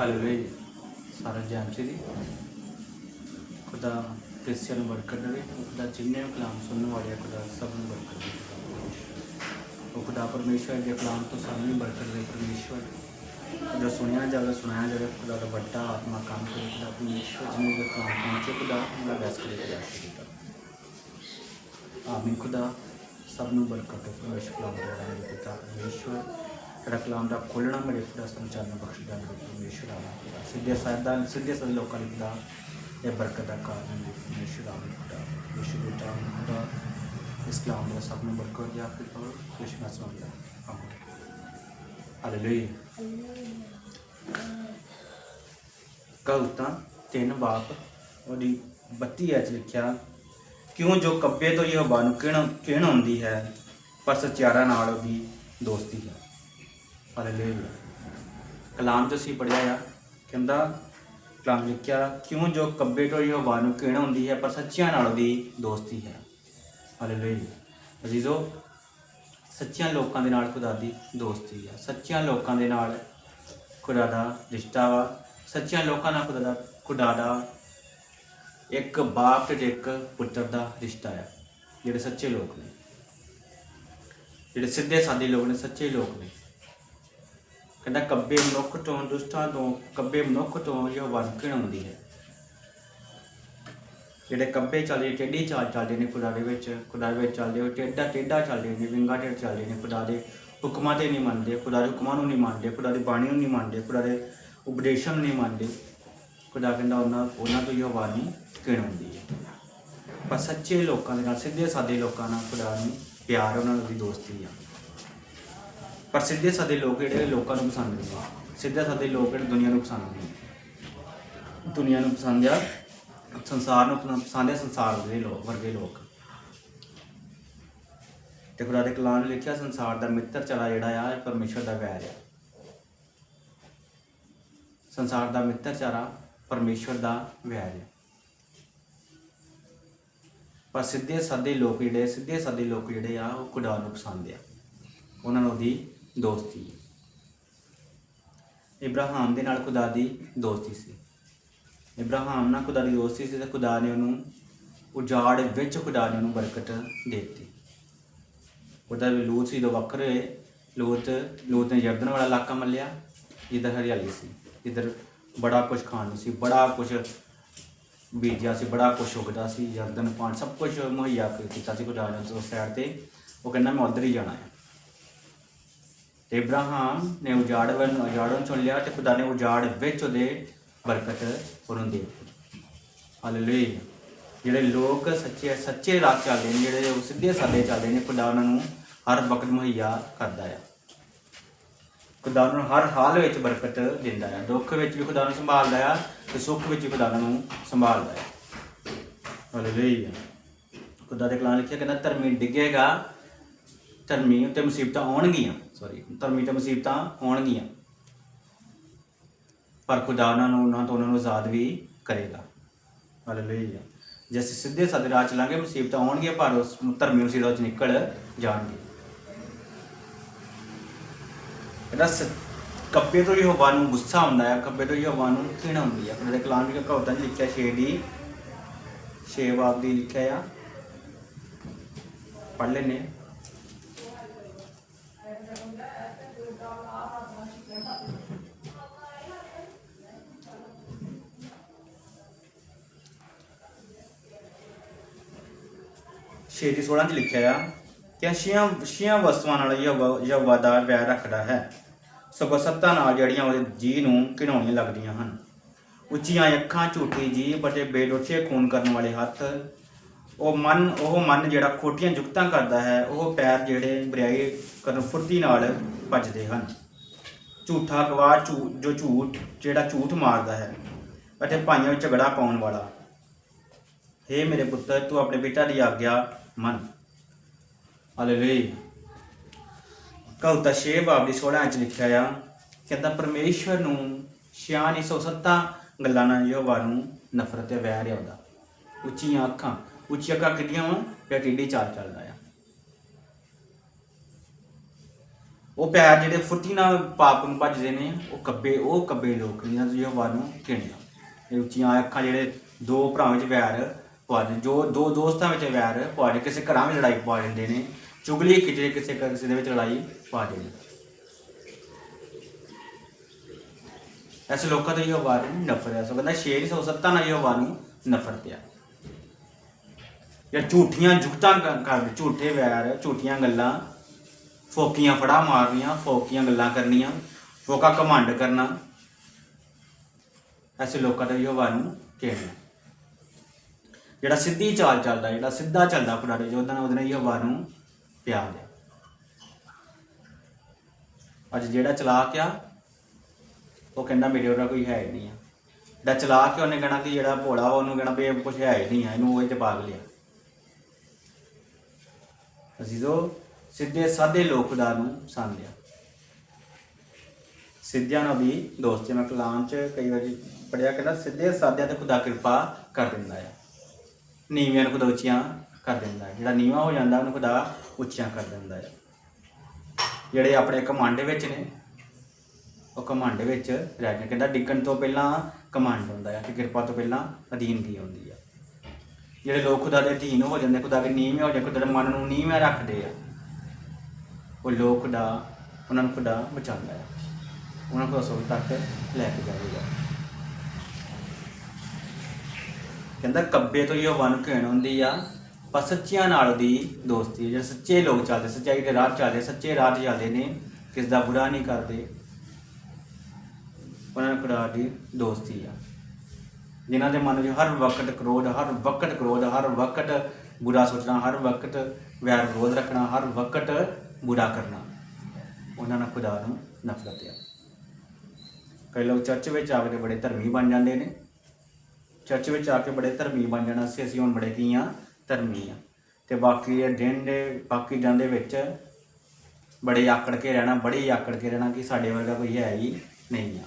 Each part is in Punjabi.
ਹਾਲੇਲੂਇਆ ਸਾਰਾ ਜੈਮਸੀ ਦੀ ਖੁਦਾ ਕ੍ਰਿਸਚੀਅਨ ਨੂੰ ਬਰਕਤ ਦੇਵੇ ਖੁਦਾ ਜਿੰਨੇ ਵੀ ਕਲਾਮ ਸੁਣਨ ਵਾਲੇ ਆ, ਖੁਦਾ ਸਭ ਨੂੰ ਬਰਕਤ ਦੇਵੇ ਉਹ ਖੁਦਾ ਪਰਮੇਸ਼ਵਰ ਦੇ ਕਲਾਮ ਤੋਂ ਸਭ ਨੂੰ ਬਰਕਤ ਦੇ ਪਰਮੇਸ਼ਵਰ ਜੋ ਸੁਣਿਆ ਜਾਵੇ ਸੁਣਾਇਆ ਜਾਵੇ ਖੁਦਾ ਦਾ ਵੱਡਾ ਆਤਮਾ ਕੰਮ ਕਰੇ ਖੁਦਾ ਪਰਮੇਸ਼ਵਰ ਜਿਹਨੂੰ ਦੇ ਕਲਾਮ ਪਹੁੰਚੇ ਖੁਦਾ ਉਹਦਾ ਬੈਸ ਕਰੇ ਖੁਦਾ ਸ਼ੁਕਰ ਆਮੀਨ ਖੁਦਾ ਸਭ ਨੂੰ ਬਰਕਤ ਦੇ ਤੇਰਾ ਕਲਾਮ ਦਾ ਖੋਲਣਾ ਮੇਰੇ ਖੁਦਾ ਸੰਚਾਰਨ ਬਖਸ਼ ਦੇ ਮੇਰੇ ਪਰਮੇਸ਼ਵਰ ਖੁਦਾ। ਸਿੱਧੇ ਸਾਇਦਾਂ ਸਿੱਧੇ ਸਦ ਲੋਕਾਂ ਲਈ ਖੁਦਾ ਇਹ ਬਰਕਤ ਦਾ ਕਾਰਨ ਹੈ ਪਰਮੇਸ਼ਵਰ ਆਮੀਨ ਖੁਦਾ। ਯਿਸੂ ਬੇਟਾ ਆਮੀਨ ਖੁਦਾ ਇਸ ਕਲਾਮ ਦਾ ਸਭ ਨੂੰ ਬਰਕਤ ਦੇ ਆਪੇ ਕਰੋ ਯਿਸੂ ਨਾਮ ਵਿੱਚ ਆਮੀਨ। ਹਾਲੇਲੂਇਆ। ਕਹੂਤਾ ਤਿੰਨ ਬਾਪ ਉਹਦੀ 32 ਐਚ ਲਿਖਿਆ, ਕਿਉਂ ਜੋ ਕੱਬੇ ਤੋਂ ਯਹੋਵਾ ਨੂੰ ਕਿਹਣ ਕਿਹਣ ਆਉਂਦੀ ਹੈ, ਪਰ ਸਚਿਆਰਾ ਨਾਲ ਉਹਦੀ ਦੋਸਤੀ ਹੈ। ਹਾਲੇਲੂਇਆ ਕਲਾਮ ਚ ਅਸੀਂ ਪੜਿਆ ਆ, ਕਹਿੰਦਾ ਕਲਾਮ ਲਿਖਿਆ, ਕਿਉਂ ਜੋ ਕੱਬੇ ਤੋਂ ਯਹੋਵਾ ਨੂੰ ਕਿਹਣ ਆਉਂਦੀ ਹੈ, ਪਰ ਸੱਚਿਆਂ ਨਾਲ ਉਹਦੀ ਦੋਸਤੀ ਹੈ। ਹਾਲੇਲੂਇਆ ਅਜ਼ੀਜ਼ੋ, ਸੱਚਿਆਂ ਲੋਕਾਂ ਦੇ ਨਾਲ ਖੁਦਾ ਦੀ ਦੋਸਤੀ ਹੈ ਸੱਚਿਆਂ ਲੋਕਾਂ ਦੇ ਨਾਲ ਖੁਦਾ ਦਾ ਰਿਸ਼ਤਾ ਵਾ। ਸੱਚਿਆਂ ਲੋਕਾਂ ਨਾਲ ਖੁਦਾ ਦਾ ਖੁਦਾ ਦਾ ਇੱਕ ਬਾਪ ਤੇ ਇੱਕ ਪੁੱਤਰ ਦਾ ਰਿਸ਼ਤਾ ਹੈ ਜਿਹੜੇ ਸੱਚੇ ਲੋਕ ਨੇ। ਜਿਹੜੇ ਸਿੱਧੇ ਸਾਦੇ ਲੋਕ ਨੇ, ਸੱਚੇ ਲੋਕ ਨੇ। ਕਹਿੰਦਾ ਕੱਬੇ ਮਨੁੱਖ ਤੋਂ ਦੁਸ਼ਟਾਂ ਤੋਂ, ਕੱਬੇ ਮਨੁੱਖ ਤੋਂ ਇਹ ਵਰਕਣ ਆਉਂਦੀ ਹੈ। ਜਿਹੜੇ ਕੱਬੇ ਚੱਲਦੇ, ਟੇਢੀ ਚਾਲ ਚੱਲਦੇ ਨੇ ਖੁਦਾ ਦੇ ਵਿੱਚ, ਖੁਦਾ ਦੇ ਵਿੱਚ ਚੱਲਦੇ, ਉਹ ਟੇਢਾ ਟੇਢਾ ਚੱਲਦੇ ਨੇ, ਵਿੰਗਾ ਟੇਢ ਚੱਲਦੇ ਨੇ, ਖੁਦਾ ਦੇ ਹੁਕਮਾਂ ਤੇ ਨਹੀਂ ਮੰਨਦੇ, ਖੁਦਾ ਦੇ ਹੁਕਮਾਂ ਨੂੰ ਨਹੀਂ ਮੰਨਦੇ, ਖੁਦਾ ਦੀ ਬਾਣੀ ਨੂੰ ਨਹੀਂ ਮੰਨਦੇ, ਖੁਦਾ ਦੇ ਉਪਦੇਸ਼ਾਂ ਨੂੰ ਨਹੀਂ ਮੰਨਦੇ। ਖੁਦਾ ਕਹਿੰਦਾ ਉਹਨਾਂ ਉਹਨਾਂ ਤੋਂ ਇਹ ਬਾਣੀ ਕਿਣ ਹੁੰਦੀ ਹੈ। ਪਰ ਸੱਚੇ ਲੋਕਾਂ ਦੇ ਨਾਲ, ਸਿੱਧੇ ਸਾਦੇ ਲੋਕਾਂ ਨਾਲ ਖੁਦਾ ਨੂੰ ਪਿਆਰ, ਉਹਨਾਂ ਦੀ ਦੋਸਤੀ ਆ। ਪਰ ਸਿੱਧੇ ਸਾਦੇ ਲੋਕ ਜਿਹੜੇ ਲੋਕਾਂ ਨੂੰ ਪਸੰਦ ਨਹੀਂ ਆ। ਸਿੱਧੇ ਸਾਦੇ ਲੋਕ ਜਿਹੜੇ ਦੁਨੀਆ ਨੂੰ ਪਸੰਦ ਨਹੀਂ ਦੁਨੀਆ ਨੂੰ ਪਸੰਦ ਆ, ਸੰਸਾਰ ਨੂੰ ਪਸੰਦ ਆ ਸੰਸਾਰ ਦੇ ਲੋਕ ਵਰਗੇ ਲੋਕ। ਤੇ ਖੁਦਾ ਦੇ ਕਲਾਮ ਨੇ ਲਿਖਿਆ, ਸੰਸਾਰ ਦਾ ਮਿੱਤਰ ਚਲਾ ਜਿਹੜਾ ਆ, ਇਹ ਦਾ ਵੈਰ ਆ। ਸੰਸਾਰ ਦਾ ਮਿੱਤਰ ਚਾਰਾ ਪਰਮੇਸ਼ਵਰ ਦਾ ਵੈਰ ਹੈ ਪਰ ਸਿੱਧੇ ਸਾਦੇ ਲੋਕ ਜਿਹੜੇ, ਸਿੱਧੇ ਸਾਦੇ ਲੋਕ ਜਿਹੜੇ ਆ, ਉਹ ਖੁਦਾ ਨੂੰ ਪਸੰਦ ਆ। ਉਹਨਾਂ ਨੂੰ ਉਹਦੀ ਦੋਸਤੀ ਹੈ ਦੇ ਨਾਲ ਖੁਦਾ ਦੀ ਦੋਸਤੀ ਸੀ। ਇਬਰਾਹਿਮ ਨਾਲ ਖੁਦਾ ਦੀ ਦੋਸਤੀ ਸੀ ਤੇ ਖੁਦਾ ਨੇ ਉਹਨੂੰ ਉਜਾੜ ਵਿੱਚ ਖੁਦਾ ਨੇ ਉਹਨੂੰ ਬਰਕਤ ਦੇ ਦਿੱਤੀ। ਉਹਦਾ ਵੀ ਲੂਤ ਸੀ ਦੋ ਵੱਖਰੇ ਹੋਏ, ਲੂਤ ਲੂਤ ਨੇ ਜਰਦਨ ਵਾਲਾ ਇਲਾਕਾ ਮੱਲਿਆ, ਜਿੱਧਰ ਹਰਿਆਲੀ ਸੀ, ਜਿੱਧਰ ਬੜਾ ਕੁਝ ਖਾਣ ਨੂੰ ਸੀ, ਬੜਾ ਕੁਝ ਬੀਜਿਆ ਸੀ, ਬੜਾ ਕੁਝ ਉਗਦਾ ਸੀ, ਯਰਦਨ ਪਾਣ ਸਭ ਕੁਝ ਮੁਹੱਈਆ ਕੀਤਾ ਸੀ ਖੁਦਾ ਨੇ ਉਸ ਸਾਈਡ ਤੇ। ਉਹ ਕਹਿੰਦਾ, ਮੈਂ ਉਧਰ ਹੀ ਜਾਣਾ ਹੈ ਤੇ ਇਬਰਾਹਿਮ ਨੇ ਉਜਾੜ ਵੱਲ ਉਜਾੜੋਂ ਚੁਣ ਲਿਆ ਤੇ ਖੁਦਾ ਨੇ ਉਜਾੜ ਵਿੱਚ ਉਹਦੇ ਬਰਕਤ ਉਹਨੂੰ ਦੇ ਦਿੱਤੀ। ਹਾਲੇਲੂਇਆ ਜਿਹੜੇ ਲੋਕ ਸੱਚੇ ਸੱਚੇ ਰਾਹ ਚੱਲਦੇ ਨੇ, ਜਿਹੜੇ ਉਹ ਸਿੱਧੇ ਸਾਦੇ ਚੱਲਦੇ ਨੇ, ਖੁਦਾ ਉਹਨਾਂ ਨੂੰ ਹਰ ਵਕਤ ਮੁਹੱਈਆ ਕਰਦਾ ਆ। ਖੁਦਾ ਉਹਨਾਂ ਨੂੰ ਹਰ ਹਾਲ ਵਿੱਚ ਬਰਕਤ ਦਿੰਦਾ ਆ। ਦੁੱਖ ਵਿੱਚ ਵੀ ਖੁਦਾ ਨੂੰ ਸੰਭਾਲਦਾ ਆ ਤੇ ਸੁੱਖ ਵਿੱਚ ਵੀ ਖੁਦਾ ਨੂੰ ਸੰਭਾਲਦਾ ਹੈ ਹਾਲੇਲੂਇਆ ਖੁਦਾ ਦੇ ਕਲਾਮ ਲਿਖਿਆ ਕਹਿੰਦਾ, ਧਰਮੀ ਡਿੱਗੇਗਾ, ਧਰਮੀ ਉੱਤੇ ਮੁਸੀਬਤਾਂ ਆਉਣਗੀਆਂ। ਸੌਰੀ ਧਰਮੀ ਤੇ ਮੁਸੀਬਤਾਂ ਹੋਣਗੀਆਂ। ਪਰ ਖੁਦਾ ਉਹਨਾਂ ਨੂੰ, ਉਹਨਾਂ ਤੋਂ ਉਹਨਾਂ ਨੂੰ ਆਜ਼ਾਦ ਵੀ ਕਰੇਗਾ। ਹਾਲੇਲੂਇਆ ਜੇ ਅਸੀਂ ਸਿੱਧੇ ਸਾਦੇ ਰਾਹ ਚਲਾਂਗੇ, ਮੁਸੀਬਤਾਂ ਆਉਣਗੀਆਂ ਪਰ ਉਸ ਧਰਮੀ ਮੁਸੀਬਤਾਂ ਚ ਨਿਕਲ ਜਾਣਗੇ। ਇਹਦਾ ਕੱਬੇ ਤੋਂ ਯਹੋਵਾ ਨੂੰ ਗੁੱਸਾ ਹੁੰਦਾ ਹੈ ਕੱਬੇ ਤੋਂ ਯਹੋਵਾ ਨੂੰ ਘਿਣ ਹੁੰਦੀ ਹੈ। ਆਪਣੇ ਕਲਾਮ ਵਿੱਚ ਕਹੋਤਾਂ 'ਚ ਲਿਖਿਆ ਛੇ ਦੀ, ਛੇ ਬਾਬ ਦੀ ਲਿਖਿਆ ਆ। ਪੜ੍ਹ ਲੈਨੇ ਆ। ਛੇ ਦੀ 16 ਚ ਲਿਖਿਆ ਆ ਕਿ ਛੀਆਂ ਛੀਆਂ ਵਸਤੂਆਂ ਨਾਲ ਯਹੋਵਾ ਯਹੋਵਾ ਦਾ ਵੈਰ ਰੱਖਦਾ ਹੈ। ਸਗੋਂ ਸੱਤਾਂ ਨਾਲ ਜਿਹੜੀਆਂ ਉਹਦੇ ਜੀ ਨੂੰ ਘਿਨਾਉਣੀਆਂ ਲੱਗਦੀਆਂ ਹਨ। ਉੱਚੀਆਂ ਅੱਖਾਂ, ਝੂਠੀ ਜੀ ਅਤੇ ਬੇਡੋਠੇ ਖੂਨ ਕਰਨ ਵਾਲੇ ਹੱਥ, ਉਹ ਮਨ ਉਹ ਮਨ ਜਿਹੜਾ ਖੋਟੀਆਂ ਜੁਗਤਾਂ ਕਰਦਾ ਹੈ, ਉਹ ਪੈਰ ਜਿਹੜੇ ਬਰਿਆਈ ਕਰਨ ਫੁਰਤੀ ਨਾਲ ਭੱਜਦੇ ਹਨ। ਝੂਠਾ ਗਵਾਹ ਝੂ- ਜੋ ਝੂਠ, ਜਿਹੜਾ ਝੂਠ ਮਾਰਦਾ ਹੈ, ਅਤੇ ਭਾਈਆਂ ਵਿੱਚ ਝਗੜਾ ਪਾਉਣ ਵਾਲਾ। ਹੇ ਮੇਰੇ ਪੁੱਤਰ, ਤੂੰ ਆਪਣੇ ਬੇਟਾ ਦੀ ਆਗਿਆ ਮੰਨ। ਹਾਲੇਲੂਇਆ। ਕਵਤਾ ਛੇ ਬਾਬ ਦੀ 16 ਚ ਲਿਖਿਆ ਆ ਕਹਿੰਦਾ ਪਰਮੇਸ਼ਵਰ ਨੂੰ 667 ਗੱਲਾਂ ਨਾਲ ਯਹੋਵਾ ਨੂੰ ਨਫ਼ਰਤ ਤੇ ਵੈਰ ਆਉਂਦਾ ਉੱਚੀਆਂ ਅੱਖਾਂ ਉੱਚੀਆਂ ਅੱਖਾਂ ਕਿੱਡੀਆਂ ਵਾ? ਪਿਆ ਟੀਡੀ ਚਾਲ ਚੱਲਦਾ ਆ। ਉਹ ਪੈਰ ਜਿਹੜੇ ਫੁੱਟੀ ਨਾਲ ਪਾਪ ਨੂੰ ਭੱਜਦੇ ਨੇ, ਉਹ ਕੱਬੇ ਉਹ ਕੱਬੇ ਲੋਕ ਨੇ ਜਿਹਨਾਂ ਨੂੰ ਘਿਣਿਆ। ਇਹ ਉੱਚੀਆਂ ਅੱਖਾਂ ਜਿਹੜੇ ਦੋ ਭਰਾਵਾਂ ਵਿੱਚ ਵੈਰ ਪਾ ਜੋ ਦੋ ਦੋਸਤਾਂ ਵਿੱਚ ਵੈਰ ਪਾ ਦਿੰਦੇ ਕਿਸੇ ਘਰਾਂ ਵਿੱਚ ਲੜਾਈ ਪਾ ਦਿੰਦੇ ਨੇ, ਚੁਗਲੀ ਕਿਸੇ ਕਿਸੇ ਕਿਸੇ ਦੇ ਵਿੱਚ ਲੜਾਈ ਪਾ ਦਿੰਦੇ ਐਸੇ ਲੋਕਾਂ ਤੋਂ ਯਹੋਵਾ ਨੂੰ ਨਫ਼ਰਤ ਹੈ। ਸੋ ਕਹਿੰਦਾ ਸ਼ੇਰ ਸੋ ਸੱਤਾ ਨਾਲ ਯਹੋਵਾ ਨੂੰ ਨਫ਼ਰਤ ਹੈ। ਜਾਂ ਝੂਠੀਆਂ ਜੁਗਤਾਂ ਕ- ਕਰਦੇ, ਝੂਠੇ ਵੈਰ, ਝੂਠੀਆਂ ਗੱਲਾਂ, ਫੋਕੀਆਂ ਫੜਾ ਮਾਰਨੀਆਂ, ਫੋਕੀਆਂ ਗੱਲਾਂ ਕਰਨੀਆਂ, ਫੋਕਾ ਕਮਾਂਡ ਕਰਨਾ। ਐਸੇ ਲੋਕਾਂ ਦਾ ਯਹੋਵਾ ਨੂੰ ਕਹਿਣਾ ਜਿਹੜਾ ਸਿੱਧੀ ਚਾਲ ਚੱਲਦਾ, ਜਿਹੜਾ ਸਿੱਧਾ ਚੱਲਦਾ ਖੁਦਾ ਦੇ ਨੇ ਉਹਦੇ ਨਾਲ ਯਹੋਵਾ ਨੂੰ ਪਿਆਰ ਹੈ ਅੱਜ ਜਿਹੜਾ ਚਲਾਕ ਆ, ਉਹ ਕਹਿੰਦਾ ਮੇਰੇ ਉਹਦਾ ਕੋਈ ਹੈ ਹੀ ਨਹੀਂ ਆ। ਜਿਹੜਾ ਚਲਾਕ ਹੈ ਉਹਨੇ ਕਹਿਣਾ ਕਿ ਜਿਹੜਾ ਭੋਲਾ ਵਾ, ਉਹਨੂੰ ਕਹਿਣਾ ਵੀ ਇਹ ਕੁਝ ਹੈ ਹੀ ਨਹੀਂ ਆ, ਇਹਨੂੰ ਉਹ ਚ ਪਾਗ ਲਿਆ। ਅਜ਼ੀਜ਼ੋ ਸਿੱਧੇ ਸਾਦੇ ਲੋਕ ਖੁਦਾ ਨੂੰ ਪਸੰਦ ਆ ਸਿੱਧਿਆਂ ਨਾਲ ਵੀ ਦੋਸਤੀ ਮੈਂ ਕਲਾਮ ਚ ਕਈ ਵਾਰੀ ਪੜਿਆ ਕਹਿੰਦਾ, ਸਿੱਧੇ ਸਾਦਿਆਂ ਤੇ ਖੁਦਾ ਕਿਰਪਾ ਕਰ ਦਿੰਦਾ ਆ। ਨੀਵਿਆਂ ਨੂੰ ਖੁਦਾ ਉੱਚੀਆਂ ਕਰ ਦਿੰਦਾ ਹੈ। ਜਿਹੜਾ ਨੀਵਾ ਹੋ ਜਾਂਦਾ, ਉਹਨੂੰ ਖੁਦਾ ਉੱਚੀਆਂ ਕਰ ਦਿੰਦਾ ਹੈ। ਜਿਹੜੇ ਆਪਣੇ ਕਮਾਂਡ ਵਿੱਚ ਨੇ, ਉਹ ਕਮਾਂਡ ਵਿੱਚ ਰਹਿ ਕੇ ਕਹਿੰਦਾ, ਡਿੱਗਣ ਤੋਂ ਪਹਿਲਾਂ ਕਮਾਂਡ ਹੁੰਦਾ ਹੈ ਕਿ ਕਿਰਪਾ ਤੋਂ ਪਹਿਲਾਂ ਅਧੀਨਗੀ ਆਉਂਦੀ ਆ ਜਿਹੜੇ ਲੋਕ ਖੁਦਾ ਦੇ ਅਧੀਨ ਹੋ ਜਾਂਦੇ, ਖੁਦਾ ਦੇ ਨੀਵੇਂ ਹੋ ਜਾਂਦੇ, ਖੁਦਾ ਦੇ ਮਨ ਨੂੰ ਨੀਵੇਂ ਰੱਖਦੇ ਆ, ਉਹ ਲੋਕ ਖੁਦਾ, ਉਹਨਾਂ ਨੂੰ ਖੁਦਾ ਬਚਾਉਂਦਾ ਹੈ। ਉਹਨਾਂ ਨੂੰ ਖੁਦਾ ਅਸਲ ਤੱਕ ਲੈ ਕੇ ਜਾਵੇਗਾ। ਕਹਿੰਦਾ ਕੱਬੇ ਤੋਂ ਇਹ ਵਨ ਕਹਿਣ ਹੁੰਦੀ ਆ, ਪਰ ਸੱਚਿਆਂ ਨਾਲ ਦੀ ਦੋਸਤੀ ਜਿਹੜੇ ਸੱਚੇ ਲੋਕ ਚੱਲਦੇ, ਸੱਚਾਈ ਦੇ ਰਾਹ ਚੱਲਦੇ, ਸੱਚੇ ਰਾਹ 'ਤੇ ਚੱਲਦੇ ਨੇ ਕਿਸ ਦਾ ਬੁਰਾ ਨਹੀਂ ਕਰਦੇ, ਉਹਨਾਂ ਨਾਲ ਖੁਦਾ ਦੀ ਦੋਸਤੀ ਆ। ਜਿਨ੍ਹਾਂ ਦੇ ਮਨ ਵਿੱਚ ਹਰ ਵਕਤ ਕ੍ਰੋਧ, ਹਰ ਵਕਤ ਕ੍ਰੋਧ, ਹਰ ਵਕਤ ਬੁਰਾ ਸੋਚਣਾ, ਹਰ ਵਕਤ ਵੈਰ ਵਿਰੋਧ ਰੱਖਣਾ, ਹਰ ਵਕਤ ਬੁਰਾ ਕਰਨਾ, ਉਹਨਾਂ ਨਾਲ ਖੁਦਾ ਨੂੰ ਨਫ਼ਰਤ ਆ। ਕਈ ਲੋਕ ਚਰਚ ਵਿੱਚ ਆ ਕੇ ਬੜੇ ਧਰਮੀ ਬਣ ਜਾਂਦੇ ਨੇ। ਚਰਚ ਵਿੱਚ ਆ ਕੇ ਬੜੇ ਧਰਮੀ ਬਣ ਜਾਣਾ ਸੀ, ਅਸੀਂ ਹੁਣ ਬੜੇ ਕੀ ਆ? ਧਰਮੀ ਆ। ਤੇ ਬਾਕੀ ਦਿਨ ਦੇ, ਬਾਕੀ ਦਿਨ ਦੇ ਵਿੱਚ ਬੜੇ ਆਕੜ ਕੇ ਰਹਿਣਾ, ਬੜੇ ਆਕੜ ਕੇ ਰਹਿਣਾ ਕਿ ਸਾਡੇ ਵਰਗਾ ਕੋਈ ਹੈ ਹੀ ਨਹੀਂ ਆ।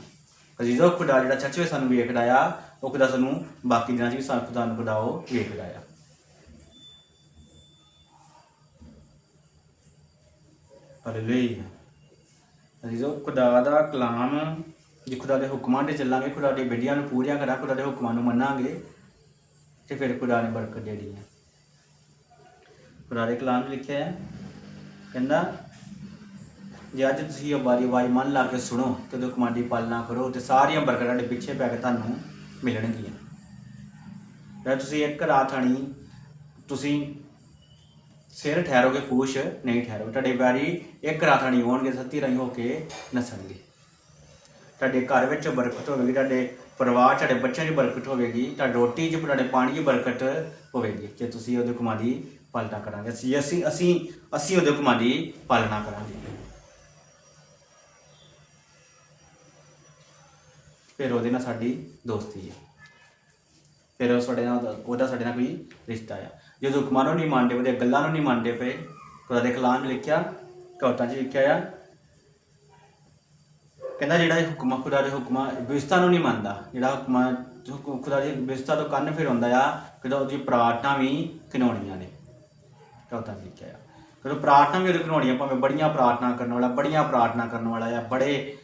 ਅਜ਼ੀਜ਼ੋ ਖੁਦਾ ਜਿਹੜਾ ਚਰਚ ਵਿੱਚ ਸਾਨੂੰ ਵੇਖਦਾ ਆ, ਉਹ ਖੁਦਾ ਸਾਨੂੰ ਬਾਕੀ ਦਿਨਾਂ 'ਚ ਵੀ ਸਾਨੂੰ ਖੁਦਾ ਨੂੰ ਖੁਦਾ ਉਹ ਵੇਖਦਾ ਆ। ਹਾਲੇਲੂਇਆ ਅਜ਼ੀਜ਼ੋ ਖੁਦਾ ਦਾ ਕਲਾਮ ਜੇ ਖੁਦਾ ਦੇ ਹੁਕਮਾਂ ਤੇ ਚੱਲਾਂਗੇ, ਖੁਦਾ ਦੀ ਵਿਧੀਆਂ ਨੂੰ ਪੂਰੀਆਂ ਕਰਾਂ, ਖੁਦਾ ਦੇ ਹੁਕਮਾਂ ਨੂੰ ਮੰਨਾਂਗੇ, ਤੇ ਫਿਰ ਖੁਦਾ ਨੇ ਬਰਕਤ ਦੇਣੀ ਹੈ। ਖੁਦਾ ਦੇ ਕਲਾਮ 'ਚ ਲਿਖਿਆ ਹੈ, ਕਹਿੰਦਾ, ਜੇ ਅੱਜ ਤੁਸੀਂ ਇਹ ਬਾਰੀ ਵਾਈ ਮਨ ਲਾ ਕੇ ਸੁਣੋ, ਤੇ ਉਹਦੇ ਹੁਕਮਾਂ ਦੀ ਪਾਲਣਾ ਕਰੋ, ਤੇ ਸਾਰੀਆਂ ਬਰਕਤਾਂ ਤੁਹਾਡੇ ਪਿੱਛੇ ਪੈ ਕੇ ਤੁਹਾਨੂੰ ਮਿਲਣਗੀਆਂ। ਜੇ ਤੁਸੀਂ ਇੱਕ ਰਾਤ ਆਣੀ, ਤੁਸੀਂ ਸਿਰ ਠਹਿਰੋਗੇ, ਪੂਛ ਨਹੀਂ ਠਹਿਰੋਗੇ, ਤੁਹਾਡੇ ਵਾਰੀ ਇੱਕ ਰਾਤ ਆਣੀ ਹੋਣਗੇ, ਸੱਤੀ ਰਹੀ ਹੋ ਕੇ ਨਸਣਗੇ। ਤੁਹਾਡੇ ਘਰ ਵਿੱਚ ਬਰਕਤ ਹੋਵੇਗੀ, ਤੁਹਾਡੇ ਪਰਿਵਾਰ, ਤੁਹਾਡੇ ਬੱਚਿਆਂ 'ਚ ਬਰਕਤ ਹੋਵੇਗੀ, ਤੁਹਾਡੀ ਰੋਟੀ 'ਚ, ਤੁਹਾਡੇ ਪਾਣੀ 'ਚ ਬਰਕਤ ਹੋਵੇਗੀ। ਜੇ ਤੁਸੀਂ ਉਹਦੇ ਹੁਕਮਾਂ ਦੀ ਪਾਲਣਾ ਕਰਾਂਗੇ, ਅਸੀਂ ਅਸੀਂ ਅਸੀਂ ਅਸੀਂ ਉਹਦੇ ਹੁਕਮਾਂ ਦੀ ਪਾਲਣਾ ਕਰਾਂਗੇ। ਫਿਰ ਉਹਦੇ ਨਾਲ ਸਾਡੀ ਦੋਸਤੀ ਹੈ ਫਿਰ ਉਹ ਸਾਡੇ ਨਾਲ, ਉਹਦਾ ਸਾਡੇ ਨਾਲ ਕੋਈ ਰਿਸ਼ਤਾ ਆ। ਜਦੋਂ ਹੁਕਮਾਂ ਨੂੰ ਨਹੀਂ ਮੰਨਦੇ ਉਹਦੇ ਗੱਲਾਂ ਨੂੰ ਨਹੀਂ ਮੰਨਦੇ ਪਏ ਖੁਦਾ ਦੇ ਕਲਾਮ 'ਚ ਲਿਖਿਆ, ਕਵਤਾਂ 'ਚ ਲਿਖਿਆ ਆ ਕਹਿੰਦਾ ਜਿਹੜਾ ਇਹ ਹੁਕਮਾਂ, ਖੁਦਾ ਦੇ ਹੁਕਮਾਂ ਵਿਵਸਥਾ ਨੂੰ ਨਹੀਂ ਮੰਨਦਾ। ਜਿਹੜਾ ਹੁਕਮਾਂ, ਹੁਕਮ- ਖੁਦਾ ਦੀ ਵਿਵਸਥਾ ਤੋਂ ਕੰਨ ਫਿਰ ਹੁੰਦਾ ਆ ਕਿਦਾ ਉਹਦੀ ਪ੍ਰਾਰਥਨਾ ਵੀ ਘਿਨਾਉਣੀਆਂ ਨੇ। ਕਵਤਾਂ 'ਚ ਆ। ਕਿਉਂਕਿ ਪ੍ਰਾਰਥਨਾ ਵੀ ਉਹਦੀ ਘਿਨਾਉਣੀਆਂ ਭਾਵੇਂ ਬੜੀਆਂ ਪ੍ਰਾਰਥਨਾ ਕਰਨ ਵਾਲਾ, ਬੜੀਆਂ ਪ੍ਰਾਰਥਨਾ ਕਰਨ ਵਾਲਾ ਆ, ਬੜੇ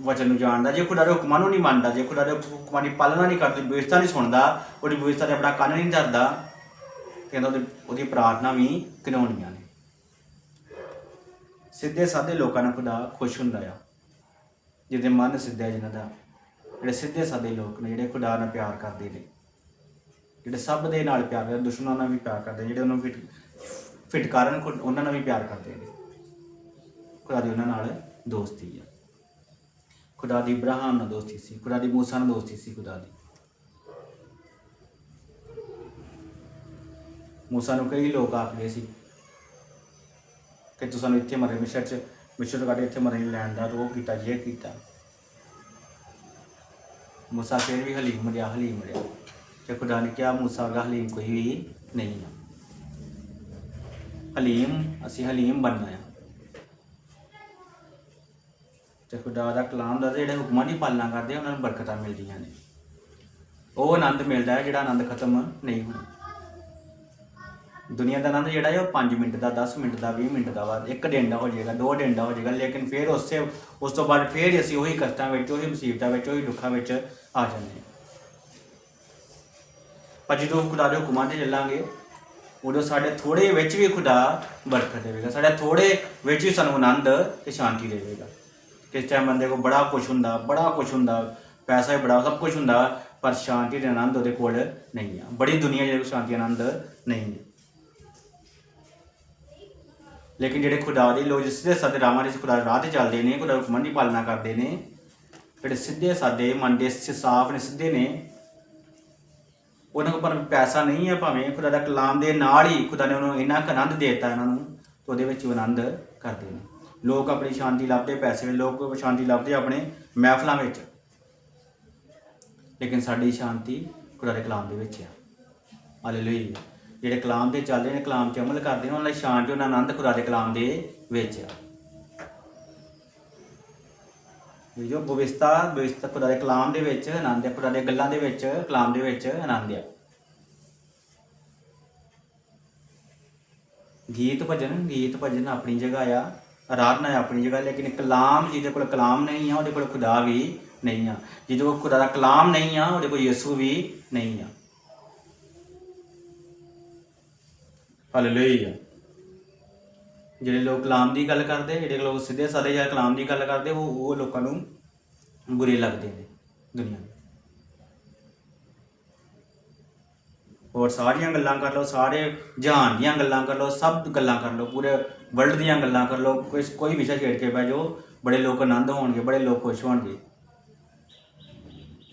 ਵਚਨ ਨੂੰ ਜਾਣਦਾ। ਜੇ ਖੁਦਾ ਦੇ ਹੁਕਮਾਂ ਨੂੰ ਨਹੀਂ ਮੰਨਦਾ, ਜੇ ਖੁਦਾ ਦੇ ਹੁਕਮਾਂ ਦੀ ਪਾਲਣਾ ਨਹੀਂ ਕਰਦਾ, ਵਿਵਸਥਾ ਨਹੀਂ ਸੁਣਦਾ, ਉਹਦੀ ਵਿਵਸਥਾ ਤੇ ਆਪਣਾ ਕੰਨ ਨਹੀਂ ਧਰਦਾ, ਕਹਿੰਦਾ ਉਹਦੀ ਉਹਦੀ ਪ੍ਰਾਰਥਨਾ ਵੀ ਘਿਨਾਉਣੀਆਂ ਨੇ। ਸਿੱਧੇ ਸਾਦੇ ਲੋਕਾਂ ਨਾਲ ਖੁਦਾ ਖੁਸ਼ ਹੁੰਦਾ ਆ। ਜਿਹਦੇ ਮਨ ਸਿੱਧਿਆ ਹੈ ਜਿਨ੍ਹਾਂ ਦਾ, ਜਿਹੜੇ ਸਿੱਧੇ ਸਾਦੇ ਲੋਕ ਨੇ, ਜਿਹੜੇ ਖੁਦਾ ਨਾਲ ਪਿਆਰ ਕਰਦੇ ਨੇ, ਜਿਹੜੇ ਸਭ ਦੇ ਨਾਲ ਪਿਆਰ ਕਰਦੇ ਦੁਸ਼ਮਣਾਂ ਨਾਲ ਵੀ ਪਿਆਰ ਕਰਦੇ ਜਿਹੜੇ ਉਹਨਾਂ ਨੂੰ ਫਿਟ ਫਿਟਕਾਰਨ ਉਹਨਾਂ ਨਾਲ ਵੀ ਪਿਆਰ ਕਰਦੇ ਨੇ। ਖੁਦਾ ਦੀ ਉਹਨਾਂ ਨਾਲ ਦੋਸਤੀ ਆ। ਖੁਦਾ ਦੀ ਇਬਰਾਹਿਮ ਨਾਲ ਦੋਸਤੀ ਸੀ, ਖੁਦਾ ਦੀ ਮੂਸਾ ਨਾਲ ਦੋਸਤੀ ਸੀ ਖੁਦਾ ਦੀ। ਮੂਸਾ ਨੂੰ ਕਈ ਲੋਕ ਆਖਦੇ ਸੀ ਕਿ ਤੁਸੀਂ ਸਾਨੂੰ ਇੱਥੇ ਮਰੇ ਮਿਸ਼ਰ ਚ ਮਿਸ਼ਰ ਤੋਂ ਇੱਥੇ ਮਰੇ ਲੈਣ ਦਾ ਰੋਹ ਕੀਤਾ ਜੇ ਕੀਤਾ। ਮੂਸਾ ਫਿਰ ਵੀ ਹਲੀਮ ਰਿਹਾ ਹਲੀਮ ਰਿਹਾ ਤੇ ਖੁਦਾ ਨੇ ਕਿਹਾ ਮੂਸਾ ਵਰਗਾ ਹਲੀਮ ਕੋਈ ਵੀ ਨਹੀਂ ਆ। ਹਲੀਮ ਅਸੀਂ ਹਲੀਮ ਬਣਨਾ ਆ। ਤੇ ਖੁਦਾ ਦਾ ਕਲਾਮ ਦਾ ਜਿਹੜੇ ਹੁਕਮਾਂ ਦੀ ਪਾਲਣਾ ਕਰਦੇ ਆ, ਉਹਨਾਂ ਨੂੰ ਬਰਕਤਾਂ ਮਿਲਦੀਆਂ ਨੇ। ਉਹ ਆਨੰਦ ਮਿਲਦਾ ਹੈ ਜਿਹੜਾ ਆਨੰਦ ਖਤਮ ਨਹੀਂ ਹੁੰਦਾ। ਦੁਨੀਆ ਦਾ ਆਨੰਦ ਜਿਹੜਾ ਹੈ ਉਹ 5 ਮਿੰਟ ਦਾ 10 ਮਿੰਟ ਦਾ 20 ਮਿੰਟ ਦਾ ਵਾ, ਇੱਕ ਦਿਨ ਹੋ ਜਾਏਗਾ, ਦੋ ਦਿਨ ਹੋ ਜਾਏਗਾ, ਲੇਕਿਨ ਫਿਰ ਉਸੇ, ਉਸ ਤੋਂ ਬਾਅਦ ਫਿਰ ਅਸੀਂ ਉਹੀ ਕਸ਼ਟਾਂ ਵਿੱਚ, ਉਹੀ ਮੁਸੀਬਤਾਂ ਵਿੱਚ, ਉਹੀ ਦੁੱਖਾਂ ਵਿੱਚ ਆ ਜਾਂਦੇ ਪਰ ਜਦੋਂ ਖੁਦਾ ਦੇ ਹੁਕਮਾਂ ਤੇ ਚੱਲਾਂਗੇ, ਉਦੋਂ ਸਾਡੇ ਥੋੜੇ ਵਿੱਚ ਵੀ ਖੁਦਾ ਬਰਕਤ ਦੇਵੇਗਾ, ਸਾਡੇ ਥੋੜੇ ਵਿੱਚ ਵੀ ਸਾਨੂੰ ਆਨੰਦ ਤੇ ਸ਼ਾਂਤੀ ਦੇਵੇਗਾ। ਕਿਸ ਟਾਈਮ ਬੰਦੇ ਕੋਲ ਬੜਾ ਕੁਝ ਹੁੰਦਾ, ਬੜਾ ਕੁਝ ਹੁੰਦਾ, ਪੈਸਾ ਵੀ ਬੜਾ, ਸਭ ਕੁਝ ਹੁੰਦਾ, ਪਰ ਸ਼ਾਂਤੀ ਤੇ ਆਨੰਦ ਉਹਦੇ ਕੋਲ ਨਹੀਂ ਆ। ਬੜੀ ਦੁਨੀਆ ਜਿਹਦੇ ਕੋਲ ਸ਼ਾਂਤੀ, ਆਨੰਦ ਨਹੀਂ ਹੈ। ਲੇਕਿਨ ਜਿਹੜੇ ਖੁਦਾ ਦੇ ਲੋਕ ਸਿੱਧੇ ਸਾਦੇ ਰਾਮਾਂ ਦੇ ਖੁਦਾ ਦੇ ਰਾਹ ਤੇ ਚੱਲਦੇ ਨੇ, ਖੁਦਾ ਦੇ ਹੁਕਮਾਂ ਦੀ ਪਾਲਣਾ ਕਰਦੇ ਨੇ, ਜਿਹੜੇ ਸਿੱਧੇ ਸਾਦੇ ਮਨ ਦੇ ਸਾਫ਼ ਨੇ, ਸਿੱਧੇ ਨੇ, ਉਹਨਾਂ ਕੋਲ ਪਰ ਪੈਸਾ ਨਹੀਂ ਹੈ ਭਾਵੇਂ ਖੁਦਾ ਦਾ ਕਲਾਮ ਦੇ ਨਾਲ ਹੀ ਖੁਦਾ ਨੇ ਉਹਨੂੰ ਇੰਨਾ ਕੁ ਆਨੰਦ ਦੇ ਦਿੱਤਾ ਇਹਨਾਂ ਨੂੰ, ਤੇ ਉਹਦੇ ਵਿੱਚ ਆਨੰਦ ਕਰਦੇ ਨੇ। ਲੋਕ ਆਪਣੀ ਸ਼ਾਂਤੀ ਲੱਭਦੇ, ਪੈਸੇ ਵਿੱਚ ਲੋਕ ਸ਼ਾਂਤੀ ਲੱਭਦੇ ਆਪਣੇ ਮਹਿਫਲਾਂ ਵਿੱਚ। ਲੇਕਿਨ ਸਾਡੀ ਸ਼ਾਂਤੀ ਖੁਦਾ ਦੇ ਕਲਾਮ ਦੇ ਵਿੱਚ ਆ। ਹਾਲੇਲੂਇਆ। ਜਿਹੜੇ ਕਲਾਮ ਤੇ ਚੱਲਦੇ ਨੇ, ਕਲਾਮ 'ਚ ਅਮਲ ਕਰਦੇ ਨੇ, ਉਹਨਾਂ ਦੀ ਸ਼ਾਂਤੀ ਉਹਨਾਂ ਆਨੰਦ ਖੁਦਾ ਦੇ ਕਲਾਮ ਦੇ ਵਿੱਚ ਆ। ਇਹ ਜੋ ਬਵਿਸਤਾ ਬਵਿਸਤਾ ਖੁਦਾ ਦੇ ਕਲਾਮ ਦੇ ਵਿੱਚ ਆਨੰਦ ਆ, ਖੁਦਾ ਦੇ ਗੱਲਾਂ ਦੇ ਵਿੱਚ, ਕਲਾਮ ਦੇ ਵਿੱਚ ਆਨੰਦ ਆ। ਗੀਤ ਭਜਨ ਗੀਤ ਭਜਨ ਆਪਣੀ ਜਗ੍ਹਾ ਆ ਆਰਾਧਨਾ ਹੈ ਆਪਣੀ ਜਗ੍ਹਾ, ਲੇਕਿਨ ਕਲਾਮ ਜਿਹਦੇ ਕੋਲ ਕਲਾਮ ਨਹੀਂ ਆ, ਉਹਦੇ ਕੋਲ ਖੁਦਾ ਵੀ ਨਹੀਂ ਆ। ਜਿਹਦੇ ਕੋਲ ਖੁਦਾ ਦਾ ਕਲਾਮ ਨਹੀਂ ਆ, ਉਹਦੇ ਕੋਲ ਯਿਸੂ ਵੀ ਨਹੀਂ ਆ। ਹਾਲੇਲੂਇਆ ਜਿਹੜੇ ਲੋਕ ਕਲਾਮ ਦੀ ਗੱਲ ਕਰਦੇ, ਜਿਹੜੇ ਲੋਕ ਸਿੱਧੇ ਸਾਦੇ ਜਾਂ ਕਲਾਮ ਦੀ ਗੱਲ ਕਰਦੇ, ਉਹ ਉਹ ਲੋਕਾਂ ਨੂੰ ਬੁਰੇ ਲੱਗਦੇ ਨੇ ਦੁਨੀਆ ਹੋਰ ਸਾਰੀਆਂ ਗੱਲਾਂ ਕਰ ਲਓ, ਸਾਰੇ ਜਹਾਨ ਦੀਆਂ ਗੱਲਾਂ ਕਰ ਲਓ, ਸਭ ਗੱਲਾਂ ਕਰ ਲਓ, ਪੂਰੇ ਵਰਲਡ ਦੀਆਂ ਗੱਲਾਂ ਕਰ ਲਓ, ਕੋਈ ਕੋਈ ਵਿਸ਼ਾ ਛੇੜ ਕੇ ਬਹਿ ਜਾਓ, ਬੜੇ ਲੋਕ ਆਨੰਦ ਹੋਣਗੇ, ਬੜੇ ਲੋਕ ਖੁਸ਼ ਹੋਣਗੇ।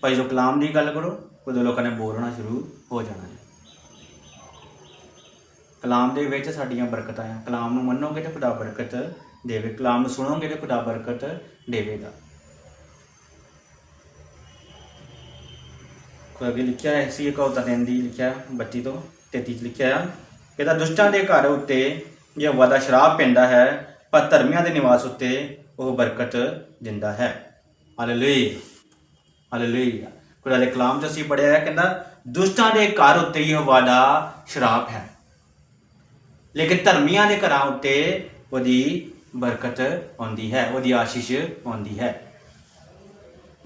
ਭਾਈ ਜੋ ਕਲਾਮ ਦੀ ਗੱਲ ਕਰੋ ਉਦੋਂ ਲੋਕਾਂ ਨੇ ਬੋਲਣਾ ਸ਼ੁਰੂ ਹੋ ਜਾਣਾ ਹੈ। ਕਲਾਮ ਦੇ ਵਿੱਚ ਸਾਡੀਆਂ ਬਰਕਤਾਂ ਆ। ਕਲਾਮ ਨੂੰ ਮੰਨੋਗੇ ਤੇ ਖੁਦਾ ਬਰਕਤ ਦੇਵੇ। ਕਲਾਮ ਨੂੰ ਸੁਣੋਗੇ ਤੇ ਖੁਦਾ ਬਰਕਤ ਦੇਵੇਗਾ। ਕੋਈ ਅੱਗੇ ਲਿਖਿਆ ਹੈ? ਸੀ ਇੱਕ ਔਤਾ ਦੇਣ ਦੀ ਲਿਖਿਆ 32 ਤੋਂ 33 ਚ ਲਿਖਿਆ ਹੈ ਇਹਦਾ ਦੁਸ਼ਟਾਂ ਦੇ ਘਰ ਉੱਤੇ ਜੇ ਵਾਦਾ ਸ਼ਰਾਬ ਪੈਂਦਾ ਹੈ, ਪਰ ਧਰਮੀਆਂ ਦੇ ਨਿਵਾਸ ਉੱਤੇ ਉਹ ਬਰਕਤ ਦਿੰਦਾ ਹੈ। ਹਾਲੇਲੂਇਆ। ਹਾਲੇਲੂਇਆ। ਖੁਦਾ ਦੇ ਕਲਾਮ ਚ ਅਸੀਂ ਪੜਿਆ ਹੈ, ਕਹਿੰਦਾ ਦੁਸ਼ਟਾਂ ਦੇ ਘਰ ਉੱਤੇ ਇਹ ਵਾਦਾ ਸ਼ਰਾਬ ਹੈ। ਲੇਕਿਨ ਧਰਮੀਆਂ ਦੇ ਘਰਾਂ ਉੱਤੇ ਉਹਦੀ ਬਰਕਤ ਆਉਂਦੀ ਹੈ, ਉਹਦੀ ਆਸ਼ੀਸ਼ ਆਉਂਦੀ ਹੈ।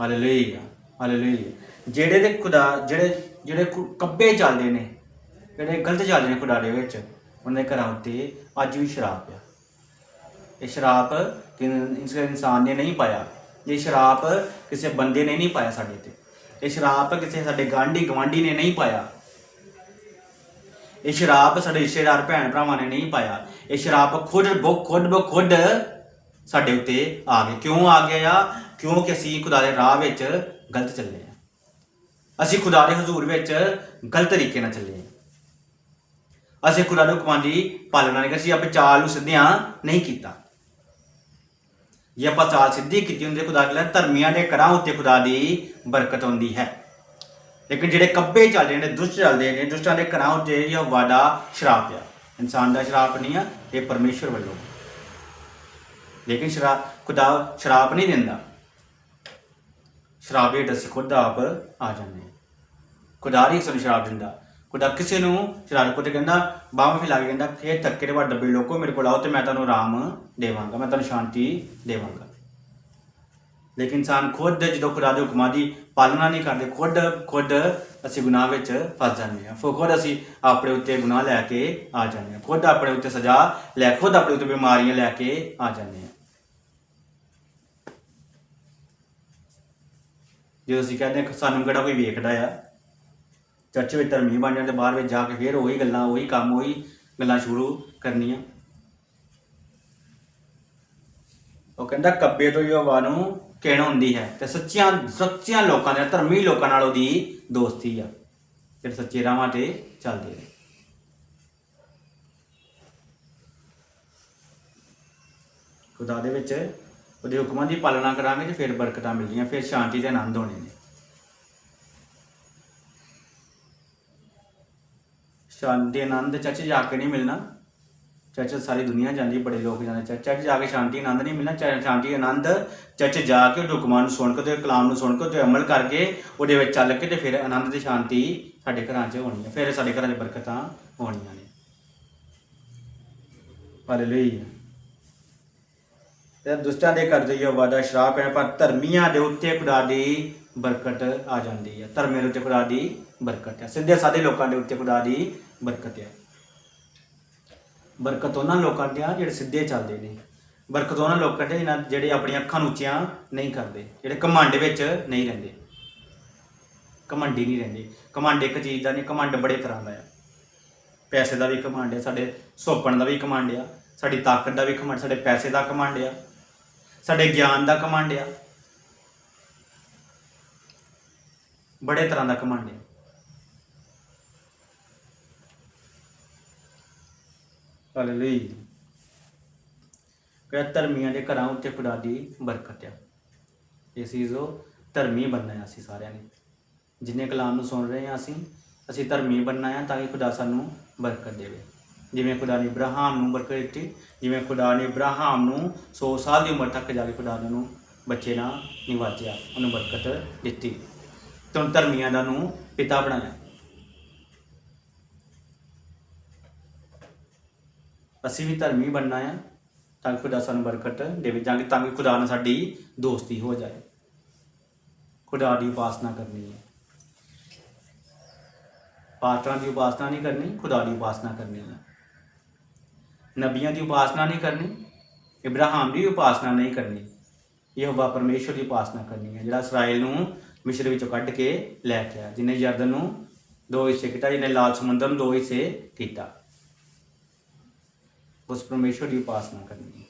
ਹਾਲੇਲੂਇਆ ਹਾਲੇਲੂਇਆ ਜਿਹੜੇ ਦੇ ਖੁਦਾ, ਜਿਹੜੇ ਜਿਹੜੇ ਖੁ- ਕੱਬੇ ਚੱਲਦੇ ਨੇ, ਜਿਹੜੇ ਗਲਤ ਚੱਲਦੇ ਨੇ ਖੁਦਾ ਦੇ ਵਿੱਚ ਉਹਨਾਂ ਦੇ ਘਰਾਂ ਉੱਤੇ ਅੱਜ ਵੀ ਸ਼ਰਾਬ ਆ ਇਹ ਸ਼ਰਾਪ ਕਿ ਇਨਸਾਨ ਨੇ ਨਹੀਂ ਪਾਇਆ। ਇਹ ਸ਼ਰਾਪ ਕਿਸੇ ਬੰਦੇ ਨੇ ਨਹੀਂ ਪਾਇਆ ਸਾਡੇ ਤੇ ਇਹ ਸ਼ਰਾਪ ਕਿਸੇ ਸਾਡੇ ਗਾਂਢੀ ਗਵਾਂਢੀ ਨੇ ਨਹੀਂ ਪਾਇਆ। ਇਹ ਸ਼ਰਾਬ ਸਾਡੇ ਰਿਸ਼ਤੇਦਾਰ ਭੈਣ ਭਰਾਵਾਂ ਨੇ ਨਹੀਂ ਪਾਇਆ। ਇਹ ਸ਼ਰਾਬ ਖੁਦ ਬੋ, ਖੁਦ ਬ, ਖੁਦ ਸਾਡੇ ਉੱਤੇ ਆ ਗਏ ਕਿਉਂ ਆ ਗਿਆ ਆ? ਕਿਉਂਕਿ ਅਸੀਂ ਖੁਦਾ ਦੇ ਰਾਹ ਵਿੱਚ ਗਲਤ ਚੱਲੇ ਆ। ਅਸੀਂ ਖੁਦਾ ਦੇ ਹਜ਼ੂਰ ਵਿੱਚ ਗਲਤ ਤਰੀਕੇ ਨਾਲ ਚੱਲੇ ਆ। ਅਸੀਂ ਖੁਦਾ ਦੇ ਹੁਕਮਾਂ ਦੀ ਪਾਲਣਾ ਨਹੀਂ ਕੀਤੀ, ਅਸੀਂ ਆਪਣੇ ਚਾਲ ਨੂੰ ਸਿੱਧਿਆਂ ਨਹੀਂ ਕੀਤਾ। ਜੇ ਆਪਾਂ ਚਾਲ ਸਿੱਧੀ ਕੀਤੀ ਹੁੰਦੀ ਖੁਦਾ ਕਹਿੰਦਾ ਧਰਮੀਆਂ ਦੇ ਘਰਾਂ ਉੱਤੇ ਖੁਦਾ ਦੀ ਬਰਕਤ ਹੁੰਦੀ ਹੈ। ਲੇਕਿਨ ਜਿਹੜੇ ਕੱਬੇ ਚੱਲਦੇ ਨੇ, ਦੁਸ਼ਟ ਚੱਲਦੇ ਨੇ, ਦੁਸ਼ਟਾਂ ਦੇ ਘਰਾਂ ਉੱਤੇ ਇਹ ਵਾਦਾ ਸ਼ਰਾਪ ਆ। ਇਨਸਾਨ ਦਾ ਸ਼ਰਾਪ ਨਹੀਂ ਆ, ਇਹ ਪਰਮੇਸ਼ਰ ਵੱਲੋਂ। ਲੇਕਿਨ ਸ਼ਰਾਪ ਖੁਦਾ ਸ਼ਰਾਪ ਨਹੀਂ ਦਿੰਦਾ। ਸ਼ਰਾਬ ਹੇਠ ਅਸੀਂ ਖੁਦ ਆਪ ਆ ਜਾਂਦੇ ਖੁਦਾ ਨਹੀਂ ਸਾਨੂੰ ਸ਼ਰਾਬ ਦਿੰਦਾ। ਖੁਦਾ ਕਿਸੇ ਨੂੰ ਸ਼ਰਾਬ ਕੋ ਤੇ ਕਹਿੰਦਾ, ਬਾਹਾਂ ਫੈਲਾ ਕੇ ਕਹਿੰਦਾ ਫੇਰ ਧੱਕੇ ਦੇ ਵੱਡ ਡੱਬੇ, ਲੋਕੋ ਮੇਰੇ ਕੋਲ ਆਓ ਤੇ ਮੈਂ ਤੁਹਾਨੂੰ ਆਰਾਮ ਦੇਵਾਂਗਾ, ਮੈਂ ਤੁਹਾਨੂੰ ਸ਼ਾਂਤੀ ਦੇਵਾਂਗਾ। ਲੇਕਿਨ ਇਨਸਾਨ ਖੁਦ ਜਦੋਂ ਖੁਦਾ ਦੇ ਹੁਕਮਾਂ ਦੀ ਪਾਲਣਾ ਨਹੀਂ ਕਰਦੇ, ਖੁਦ ਖੁਦ ਅਸੀਂ ਗੁਨਾਹ ਵਿੱਚ ਫਸ ਜਾਂਦੇ ਹਾਂ। ਫਿਰ ਖੁਦ ਅਸੀਂ ਆਪਣੇ ਉੱਤੇ ਗੁਨਾਹ ਲੈ ਕੇ ਆ ਜਾਂਦੇ ਹਾਂ। ਖੁਦ ਆਪਣੇ ਉੱਤੇ ਸਜ਼ਾ ਲੈ, ਖੁਦ ਆਪਣੇ ਉੱਤੇ ਬਿਮਾਰੀਆਂ ਲੈ ਕੇ ਆ ਜਾਂਦੇ ਹਾਂ। ਜਦੋਂ ਅਸੀਂ ਕਹਿੰਦੇ ਹਾਂ, ਸਾਨੂੰ ਕਿਹੜਾ ਕੋਈ ਵੇਖਦਾ ਆ? ਚਰਚ ਵਿੱਚ ਧਰਮੀ ਬਣ ਜਾਂਦੇ ਬਾਹਰ ਵਿੱਚ ਜਾ ਕੇ ਫੇਰ ਉਹੀ ਗੱਲਾਂ, ਉਹੀ ਕੰਮ, ਉਹੀ ਗੱਲਾਂ ਸ਼ੁਰੂ ਕਰਨੀਆਂ। ਉਹ ਕਹਿੰਦਾ, ਕੱਬੇ ਤੋਂ ਜੋ ਹਵਾ ਨੂੰ ਕਿਣ ਹੁੰਦੀ ਹੈ? ਤੇ ਸੱਚੀਆਂ ਸੱਚੀਆਂ ਲੋਕਾਂ ਦੇ ਧਰਮੀ ਲੋਕਾਂ ਨਾਲ ਉਹਦੀ ਦੋਸਤੀ ਆ। ਜਿਹੜੇ ਸੱਚੇ ਰਾਹਾਂ ਤੇ ਚੱਲਦੇ ਨੇ। ਖੁਦਾ ਦੇ ਵਿੱਚ ਉਹਦੇ ਹੁਕਮਾਂ ਦੀ ਪਾਲਣਾ ਕਰਾਂਗੇ ਤੇ ਫਿਰ ਬਰਕਤਾਂ ਮਿਲਣੀਆਂ, ਫਿਰ ਸ਼ਾਂਤੀ ਤੇ ਆਨੰਦ ਹੋਣੇ ਨੇ। ਸ਼ਾਂਤੀ, ਆਨੰਦ, ਚਾਚੇ, ਜਾ ਕੇ ਨਹੀਂ ਮਿਲਣਾ। ਚਰਚ ਸਾਰੀ ਦੁਨੀਆ ਜਾਂਦੀ ਬੜੇ ਲੋਕ ਜਾਂਦੇ ਚਰਚ ਚਰਚ ਜਾ ਕੇ ਸ਼ਾਂਤੀ, ਆਨੰਦ ਨਹੀਂ ਮਿਲਣਾ। ਚਰਚ ਸ਼ਾਂਤੀ, ਆਨੰਦ। ਚਰਚ ਜਾ ਕੇ ਉਹਦੇ ਹੁਕਮਾਂ ਨੂੰ ਸੁਣ ਕੇ ਤੇ ਕਲਾਮ ਨੂੰ ਸੁਣ ਕੇ ਤੇ ਅਮਲ ਕਰਕੇ ਉਹਦੇ ਵਿੱਚ ਚੱਲ ਕੇ ਤੇ ਫਿਰ ਆਨੰਦ ਤੇ ਸ਼ਾਂਤੀ ਸਾਡੇ ਘਰਾਂ 'ਚ ਹੋਣੀ ਹੈ। ਫਿਰ ਸਾਡੇ ਘਰਾਂ 'ਚ ਬਰਕਤਾਂ ਹੋਣੀਆਂ ਨੇ। ਹਾਲੇਲੂਇਆ ਤੇ ਦੁਸ਼ਟਾਂ ਦੇ ਕਰ ਜਈਓ ਵਾਦਾ ਸ਼ਰਾਪ ਹੈ ਪਰ ਧਰਮੀਆਂ ਦੇ ਉੱਤੇ ਖੁਦਾ ਦੀ ਬਰਕਤ ਆ ਜਾਂਦੀ ਹੈ। ਧਰਮੀਆਂ ਦੇ ਉੱਤੇ ਖੁਦਾ ਦੀ ਬਰਕਤ ਹੈ। ਸਿੱਧੇ ਸਾਦੇ ਲੋਕਾਂ ਦੇ ਉੱਤੇ ਖੁਦਾ ਦੀ ਬਰਕਤ ਹੈ। ਬਰਕਤ ਉਹਨਾਂ ਲੋਕਾਂ ਦੀ ਆ ਜਿਹੜੇ ਸਿੱਧੇ ਚੱਲਦੇ ਨੇ। ਬਰਕਤ ਉਹਨਾਂ ਲੋਕਾਂ ਦੇ ਜਿਨ੍ਹਾਂ ਜਿਹੜੇ ਆਪਣੀਆਂ ਅੱਖਾਂ ਨੂੰ ਉੱਚੀਆਂ ਨਹੀਂ ਕਰਦੇ, ਜਿਹੜੇ ਘਮੰਡ ਵਿੱਚ ਨਹੀਂ ਰਹਿੰਦੇ। ਘਮੰਡੀ ਨਹੀਂ ਰਹਿੰਦੇ। ਘਮੰਡ ਇੱਕ ਚੀਜ਼ ਦਾ ਨਹੀਂ, ਘਮੰਡ ਬੜੇ ਤਰ੍ਹਾਂ ਦਾ ਆ। ਪੈਸੇ ਦਾ ਵੀ ਘਮੰਡ ਆ, ਸਾਡੇ ਸੋਪਣ ਦਾ ਵੀ ਘਮੰਡ ਆ, ਸਾਡੀ ਤਾਕਤ ਦਾ ਵੀ ਘਮੰਡ, ਸਾਡੇ ਪੈਸੇ ਦਾ ਘਮੰਡ ਆ, ਸਾਡੇ ਗਿਆਨ ਦਾ ਘਮੰਡ ਆ। ਬੜੇ ਤਰ੍ਹਾਂ ਦਾ ਘਮੰਡ ਆ। ਹਾਲੇਲੂਇਆ ਕਿ ਧਰਮੀਆਂ ਦੇ ਘਰਾਂ ਉੱਤੇ ਖੁਦਾ ਦੀ ਬਰਕਤ ਆ। ਇਹ ਚੀਜ਼ ਉਹ ਧਰਮੀ ਬਣਨਾ ਹੈ ਅਸੀਂ ਸਾਰਿਆਂ ਨੇ। ਜਿੰਨੇ ਕਲਾਮ ਨੂੰ ਸੁਣ ਰਹੇ ਹਾਂ ਅਸੀਂ ਅਸੀਂ ਧਰਮੀ ਬਣਨਾ ਹੈ ਤਾਂ ਕਿ ਖੁਦਾ ਸਾਨੂੰ ਬਰਕਤ ਦੇਵੇ। ਜਿਵੇਂ ਖੁਦਾ ਨੇ ਇਬਰਾਹਾਮ ਨੂੰ ਬਰਕਤ ਦਿੱਤੀ, ਜਿਵੇਂ ਖੁਦਾ ਨੇ ਇਬਰਾਹਾਮ ਨੂੰ 100 ਸਾਲ ਦੀ ਉਮਰ ਤੱਕ ਜਾ ਕੇ ਖੁਦਾ ਨੇ ਉਹਨੂੰ ਬੱਚੇ ਨਾਲ ਨਿਵਾਜਿਆ, ਉਹਨੂੰ ਬਰਕਤ ਦਿੱਤੀ। ਤੇ ਧਰਮੀਆਂ ਦਾ ਨੂੰ ਪਿਤਾ ਬਣਾਇਆ। ਅਸੀਂ ਵੀ ਧਰਮੀ ਬਣਨਾ ਆ, ਤਾਂ ਕਿ ਖੁਦਾ ਸਾਨੂੰ ਬਰਕਤ ਦੇਵੇ, ਜਾਂ ਕਿ ਤਾਂ ਕਿ ਖੁਦਾ ਨਾਲ ਸਾਡੀ ਦੋਸਤੀ ਹੋ ਜਾਏ। ਖੁਦਾ ਦੀ ਉਪਾਸਨਾ ਕਰਨੀ ਹੈ ਪਾਤਰਾਂ ਦੀ ਉਪਾਸਨਾ ਨਹੀਂ ਕਰਨੀ, ਖੁਦਾ ਦੀ ਉਪਾਸਨਾ ਕਰਨੀ ਹੈ ਨਬੀਆਂ ਦੀ ਉਪਾਸਨਾ ਨਹੀਂ ਕਰਨੀ, ਇਬਰਾਹਿਮ ਦੀ ਉਪਾਸਨਾ ਨਹੀਂ ਕਰਨੀ, ਯਹੋਵਾ ਪਰਮੇਸ਼ਵਰ ਦੀ ਉਪਾਸਨਾ ਕਰਨੀ ਹੈ ਜਿਹੜਾ ਇਸਰਾਇਲ ਨੂੰ ਮਿਸਰ ਵਿੱਚੋਂ ਕੱਢ ਕੇ ਲੈ ਕੇ ਆਇਆ ਜਿਨੇ ਯਰਦਨ ਨੂੰ ਦੋ ਹਿੱਸੇ ਕੀਤਾ, ਜਿਹਨੇ ਲਾਲ ਸਮੁੰਦਰ ਨੂੰ ਦੋ ਹਿੱਸੇ ਕੀਤਾ। ਉਸ ਪਰਮੇਸ਼ਵਰ ਦੀ ਉਪਾਸਨਾ ਕਰਨੀ ਹੈ।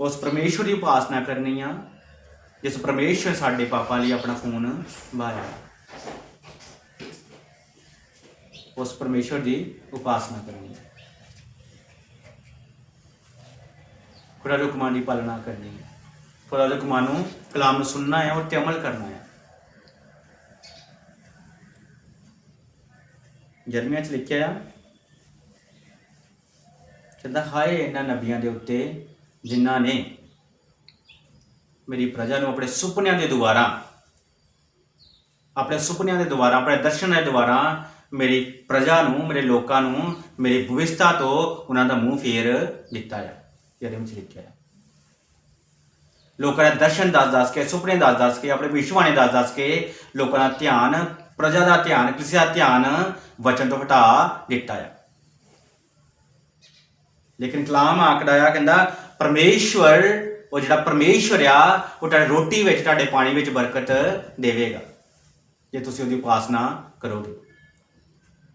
ਉਸ ਪਰਮੇਸ਼ਵਰ ਦੀ ਉਪਾਸਨਾ ਕਰਨੀ ਆ, ਜਿਸ ਪਰਮੇਸ਼ਵਰ ਸਾਡੇ ਪਾਪਾਂ ਲਈ ਆਪਣਾ ਖੂਨ ਵਹਾਇਆ ਉਸ ਪਰਮੇਸ਼ਵਰ ਦੀ ਉਪਾਸਨਾ ਕਰਨੀ ਹੈ। ਖੁਦਾ ਦੇ ਹੁਕਮਾਂ ਦੀ ਪਾਲਣਾ ਕਰਨੀ ਹੈ। ਖੁਦਾ ਦੇ ਹੁਕਮਾਂ ਨੂੰ ਕਲਾਮ ਨੂੰ ਸੁਣਨਾ ਹੈ ਔਰ ਅਮਲ ਕਰਨਾ ਹੈ। ਚ ਲਿਖਿਆ ਆ ਕਹਿੰਦਾ, ਹਾਏ, ਇਹਨਾਂ ਨਬੀਆਂ ਦੇ ਉੱਤੇ ਜਿਨ੍ਹਾਂ ਨੇ ਮੇਰੀ ਪ੍ਰਜਾ ਨੂੰ ਆਪਣੇ ਸੁਪਨਿਆਂ ਦੇ ਦੁਆਰਾ, ਆਪਣੇ ਸੁਪਨਿਆਂ ਦੇ ਦੁਆਰਾ, ਆਪਣੇ ਦਰਸ਼ਨਾਂ ਦੇ ਦੁਆਰਾ ਮੇਰੀ ਪ੍ਰਜਾ ਨੂੰ, ਮੇਰੇ ਲੋਕਾਂ ਨੂੰ, ਮੇਰੀ ਭਵਿਸ਼ਤਾ ਤੋਂ ਉਹਨਾਂ ਦਾ ਮੂੰਹ ਫੇਰ ਦਿੱਤਾ ਹੈ ਜਿਹੜੇ ਵਿੱਚ ਲਿਖਿਆ ਹੈ। ਲੋਕਾਂ ਦੇ ਦਰਸ਼ਨ ਦੱਸ ਦੱਸ ਕੇ, ਸੁਪਨੇ ਦੱਸ ਦੱਸ ਕੇ, ਆਪਣੇ ਵਿਸ਼ਵਾਨੇ ਦੱਸ ਦੱਸ ਕੇ ਲੋਕਾਂ ਦਾ ਧਿਆਨ, ਪ੍ਰਜਾ ਦਾ ਧਿਆਨ, ਕਿਸੇ ਦਾ ਧਿਆਨ ਵਚਨ ਤੋਂ ਹਟਾ ਦਿੱਤਾ ਹੈ। ਲੇਕਿਨ ਕਲਾਮ ਆਖਦਾ ਆ, ਕਹਿੰਦਾ, ਪਰਮੇਸ਼ਵਰ, ਉਹ ਜਿਹੜਾ ਪਰਮੇਸ਼ਵਰ ਆ, ਉਹ ਤੁਹਾਡੀ ਰੋਟੀ ਵਿੱਚ, ਤੁਹਾਡੇ ਪਾਣੀ ਵਿੱਚ ਬਰਕਤ ਦੇਵੇਗਾ। ਜੇ ਤੁਸੀਂ ਉਹਦੀ ਉਪਾਸਨਾ ਕਰੋਗੇ,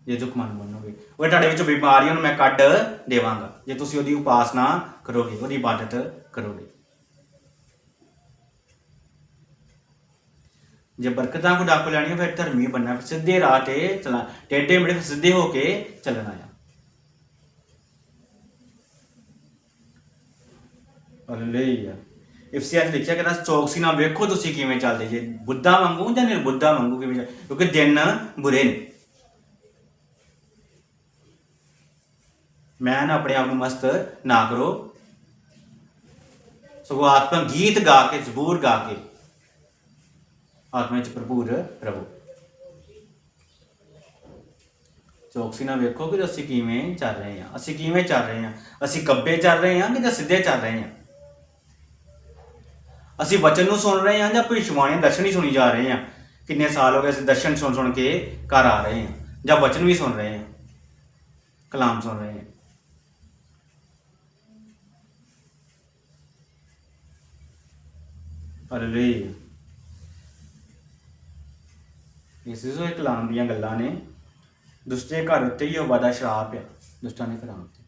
ਜੇ ਜੋ ਮਨ ਮੰਨੋਗੇ। ਉਹ ਤੁਹਾਡੇ ਵਿੱਚੋਂ ਬਿਮਾਰੀਆਂ ਨੂੰ ਮੈਂ ਕੱਢ ਦੇਵਾਂਗਾ। ਜੇ ਤੁਸੀਂ ਉਹਦੀ ਉਪਾਸਨਾ ਕਰੋਗੇ, ਉਹਦੀ ਇਬਾਦਤ ਕਰੋਗੇ। ਜੇ ਬਰਕਤਾਂ ਕੋ ਡਾਕ ਲੈਣੀ ਫਿਰ ਧਰਮੀ ਬੰਨਾ ਸਿੱਧੇ ਰਾਹ ਤੇ ਚਲਾ ਟੇਡੇ ਮੇੜੇ ਸਿੱਧੇ ਹੋ ਕੇ ਚੱਲਣਾ ਆ। ਹਾਲੇਲੂਇਆ ਇਫਸੀਆ ਚ ਲਿਖਿਆ ਕਹਿੰਦਾ ਚੌਕਸੀ ਨਾਲ ਵੇਖੋ ਤੁਸੀਂ ਕਿਵੇਂ ਚੱਲਦੇ ਜੇ। ਬੁੱਧਾ ਵਾਂਗੂ ਜਾਂ ਨਿਰਬੁੱਧਾ ਵਾਂਗੂ ਕਿਵੇਂ ਚੱਲ- ਕਿਉਂਕਿ ਦਿਨ ਬੁਰੇ ਨੇ। ਮੈਂ ਨਾ ਆਪਣੇ ਆਪ ਨੂੰ ਮਸਤ ਨਾ ਕਰੋ। ਸਗੋਂ ਆਤਮਾ ਗੀਤ ਗਾ ਕੇ, ਜ਼ਬੂਰ ਗਾ ਕੇ ਆਤਮਾ ਵਿੱਚ ਭਰਪੂਰ ਰਹੋ। ਚੌਕਸੀ ਨਾਲ ਵੇਖੋ ਕਿ ਅਸੀਂ ਕਿਵੇਂ ਚੱਲ ਰਹੇ ਹਾਂ। ਅਸੀਂ ਕਿਵੇਂ ਚੱਲ ਰਹੇ ਹਾਂ? ਅਸੀਂ ਕੱਬੇ ਚੱਲ ਰਹੇ ਹਾਂ ਕਿ ਜਾਂ ਸਿੱਧੇ ਚੱਲ ਰਹੇ ਹਾਂ? ਅਸੀਂ ਵਚਨ ਨੂੰ ਸੁਣ ਰਹੇ ਹਾਂ ਜਾਂ ਭਵਿਸ਼ਵਾਣੀ ਦਰਸ਼ਨ ਹੀ ਸੁਣੀ ਜਾ ਰਹੇ ਹਾਂ? ਕਿੰਨੇ ਸਾਲ ਹੋ ਗਏ ਅਸੀਂ ਦਰਸ਼ਨ ਸੁਣ ਸੁਣ ਕੇ ਘਰ ਆ ਰਹੇ ਹਾਂ? ਜਾਂ ਵਚਨ ਵੀ ਸੁਣ ਰਹੇ ਹਾਂ? ਕਲਾਮ ਸੁਣ ਰਹੇ ਹਾਂ। ਹਾਲੇਲੂਇਆ ਇਸ ਜੋ ਇੱਕ ਕਲਾਮ ਦੀਆਂ ਗੱਲਾਂ ਨੇ, ਦੁਸ਼ਟੇ ਘਰ ਉੱਤੇ ਹੀ ਉਹ ਦਾ ਸ਼ਰਾਪ ਆ, ਦੁਸ਼ਟਾਂ ਦੇ ਘਰਾਂ ਉੱਤੇ।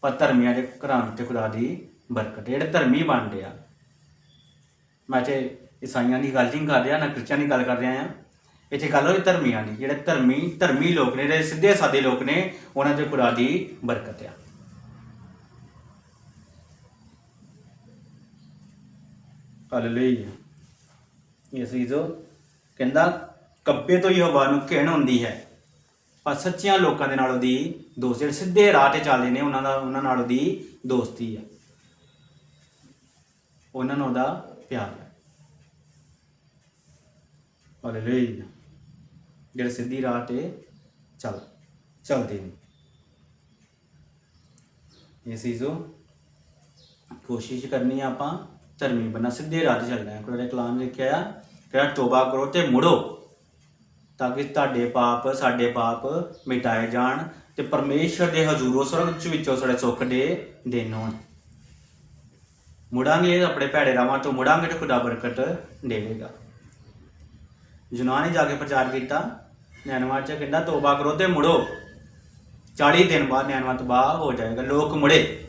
ਪਰ ਧਰਮੀਆਂ ਦੇ ਘਰਾਂ ਉੱਤੇ ਖੁਦਾ ਦੀ ਬਰਕਤ ਜਿਹੜੇ ਧਰਮੀ ਬਣਦੇ ਆ। ਮੈਂ ਤੇ ਈਸਾਈਆਂ ਦੀ ਗੱਲ ਨਹੀਂ ਕਰ ਰਿਹਾ, ਨਾ ਕ੍ਰਿਸਚਨ ਦੀ ਗੱਲ ਕਰ ਰਿਹਾ ਆ ਇੱਥੇ ਗੱਲ ਹੋਈ ਧਰਮੀਆਂ ਦੀ। ਜਿਹੜੇ ਧਰਮੀ ਧਰਮੀ ਲੋਕ ਨੇ, ਜਿਹੜੇ ਸਿੱਧੇ ਸਾਦੇ ਲੋਕ ਨੇ, ਉਹਨਾਂ ਤੇ ਖੁਦਾ ਦੀ ਬਰਕਤ ਆ। ਹਾਲੇਲੂਇਆ ਇਸ ਜੋ ਕਹਿੰਦਾ, ਕੱਬੇ ਤੋਂ ਹੀ ਹਵਾ ਨੂੰ ਘਿਣ ਹੁੰਦੀ ਹੈ। ਪਰ ਸੱਚੀਆਂ ਲੋਕਾਂ ਦੇ ਨਾਲ ਉਹਦੀ ਦੋਸਤੀ, ਜਿਹੜੇ ਸਿੱਧੇ ਰਾਹ ਤੇ ਚੱਲਦੇ ਨੇ, ਉਹਨਾਂ ਦਾ ਉਹਨਾਂ ਨਾਲ ਉਹਦੀ ਦੋਸਤੀ ਆ। ਉਹਨਾਂ ਨੂੰ ਉਹਦਾ ਪਿਆਰ ਹੈ। ਹਾਲੇਲੂਇਆ ਜਿਹੜੇ ਸਿੱਧੀ ਰਾਹ ਤੇ ਚੱਲ, ਚੱਲਦੇ ਨੇ। ਇਹ ਸੀਜ਼ੋ ਕੋਸ਼ਿਸ਼ ਕਰਨੀ ਆ ਆਪਾਂ, ਧਰਮੀ ਬੰਨਾ ਸਿੱਧੇ ਰਾਹ ਤੇ ਚੱਲਣਾ ਹੈ। ਕੋਲੇ ਕਲਾਮ ਲਿਖਿਆ ਆ ਕਿਹੜਾ ਤੋਬਾ ਕਰੋ ਤੇ ਮੁੜੋ, ਤਾਂ ਕਿ ਤੁਹਾਡੇ ਪਾਪ, ਸਾਡੇ ਪਾਪ ਮਿਟਾਏ ਜਾਣ ਤੇ ਪਰਮੇਸ਼ਰ ਦੇ ਹਜ਼ੂਰੋਂ ਸਵਰਗ ਵਿੱਚੋਂ ਸਾਡੇ ਸੁੱਖ ਦੇ ਦਿਨ ਹੋਣ। ਮੁੜਾਂਗੇ ਆਪਣੇ ਭੈੜੇ ਰਾਵਾਂ ਤੋਂ ਮੁੜਾਂਗੇ ਤੇ ਖੁਦਾ ਬਰਕਤ ਦੇਵੇਗਾ। ਯੂਨਾਨ ਨੇ ਜਾ ਕੇ ਪ੍ਰਚਾਰ ਕੀਤਾ ਨਿਆਨਵਾ ਚ ਕਹਿੰਦਾ, ਤੋਬਾ ਕਰੋ ਤੇ ਮੁੜੋ। 40 ਦਿਨ ਬਾਅਦ ਨਿਆਨਵਾ ਤਬਾਹ ਹੋ ਜਾਏਗਾ। ਲੋਕ ਮੁੜੇ।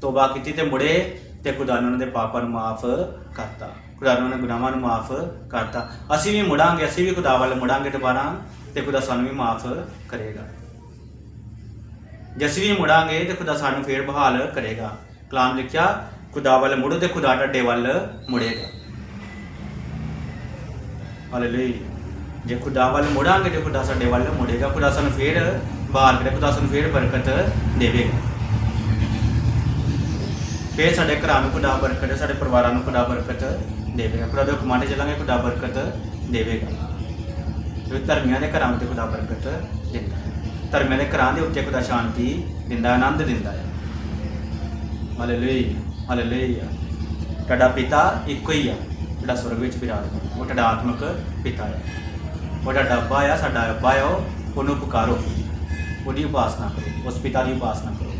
ਤੋਬਾ ਕੀਤੀ ਤੇ ਮੁੜੇ ਤੇ ਖੁਦਾ ਨੇ ਉਹਨਾਂ ਦੇ ਪਾਪਾਂ ਨੂੰ ਮਾਫ ਕਰਤਾ। ਖੁਦਾ ਨੇ ਉਹਨਾਂ ਦੇ ਗੁਨਾਹਾਂ ਨੂੰ ਮਾਫ ਕਰਤਾ। ਅਸੀਂ ਵੀ ਮੁੜਾਂਗੇ, ਅਸੀਂ ਵੀ ਖੁਦਾ ਵੱਲ ਮੁੜਾਂਗੇ ਦੁਬਾਰਾ ਤੇ ਖੁਦਾ ਸਾਨੂੰ ਵੀ ਮਾਫ ਕਰੇਗਾ। ਜੇ ਅਸੀਂ ਵੀ ਮੁੜਾਂਗੇ ਤੇ ਖੁਦਾ ਸਾਨੂੰ ਫੇਰ ਬਹਾਲ ਕਰੇਗਾ। ਕਲਾਮ ਲਿਖਿਆ ਖੁਦਾ ਵੱਲ ਮੁੜੋ ਤੇ ਖੁਦਾ ਤੁਹਾਡੇ ਵੱਲ ਮੁੜੇਗਾ। ਹਾਲੇਲੂਇਆ ਜੇ ਖੁਦਾ ਵੱਲ ਮੁੜਾਂਗੇ ਤੇ ਖੁਦਾ ਸਾਡੇ ਵੱਲ ਮੁੜੇਗਾ, ਖੁਦਾ ਸਾਨੂੰ ਫੇਰ ਬਾਹਰ ਕਰੇ, ਖੁਦਾ ਸਾਨੂੰ ਫੇਰ ਬਰਕਤ ਦੇਵੇਗਾ। ਫੇਰ ਸਾਡੇ ਘਰਾਂ ਨੂੰ ਖੁਦਾ ਬਰਕਤ, ਸਾਡੇ ਪਰਿਵਾਰਾਂ ਨੂੰ ਖੁਦਾ ਬਰਕਤ ਦੇਵੇਗਾ। ਖੁਦਾ ਦੇ ਹੁਕਮਾਂ ਤੇ ਚੱਲਾਂਗੇ, ਖੁਦਾ ਬਰਕਤ ਦੇਵੇਗਾ। ਜੋ ਧਰਮੀਆਂ ਦੇ ਘਰਾਂ ਉੱਤੇ ਖੁਦਾ ਬਰਕਤ ਦਿੰਦਾ ਹੈ। ਧਰਮੀਆਂ ਦੇ ਘਰਾਂ ਦੇ ਉੱਤੇ ਖੁਦਾ ਸ਼ਾਂਤੀ ਦਿੰਦਾ ਆਨੰਦ ਦਿੰਦਾ ਹੈ। ਹਾਲੇਲੂਇਆ ਹਾਲੇਲੂਇਆ ਤੁਹਾਡਾ ਪਿਤਾ ਇੱਕੋ ਹੀ ਆ, ਜਿਹੜਾ ਸਵਰਗ ਵਿੱਚ ਵਿਰਾਜਮਾਨ ਉਹ ਤੁਹਾਡਾ ਆਤਮਿਕ ਪਿਤਾ ਆ ਉਹ ਤੁਹਾਡਾ ਅੱਬਾ ਆ, ਸਾਡਾ ਅੱਬਾ ਆ, ਉਹ- ਉਹਨੂੰ ਪੁਕਾਰੋ। ਉਹਦੀ ਉਪਾਸਨਾ ਕਰੋ, ਉਸ ਪਿਤਾ ਦੀ ਉਪਾਸਨਾ ਕਰੋ।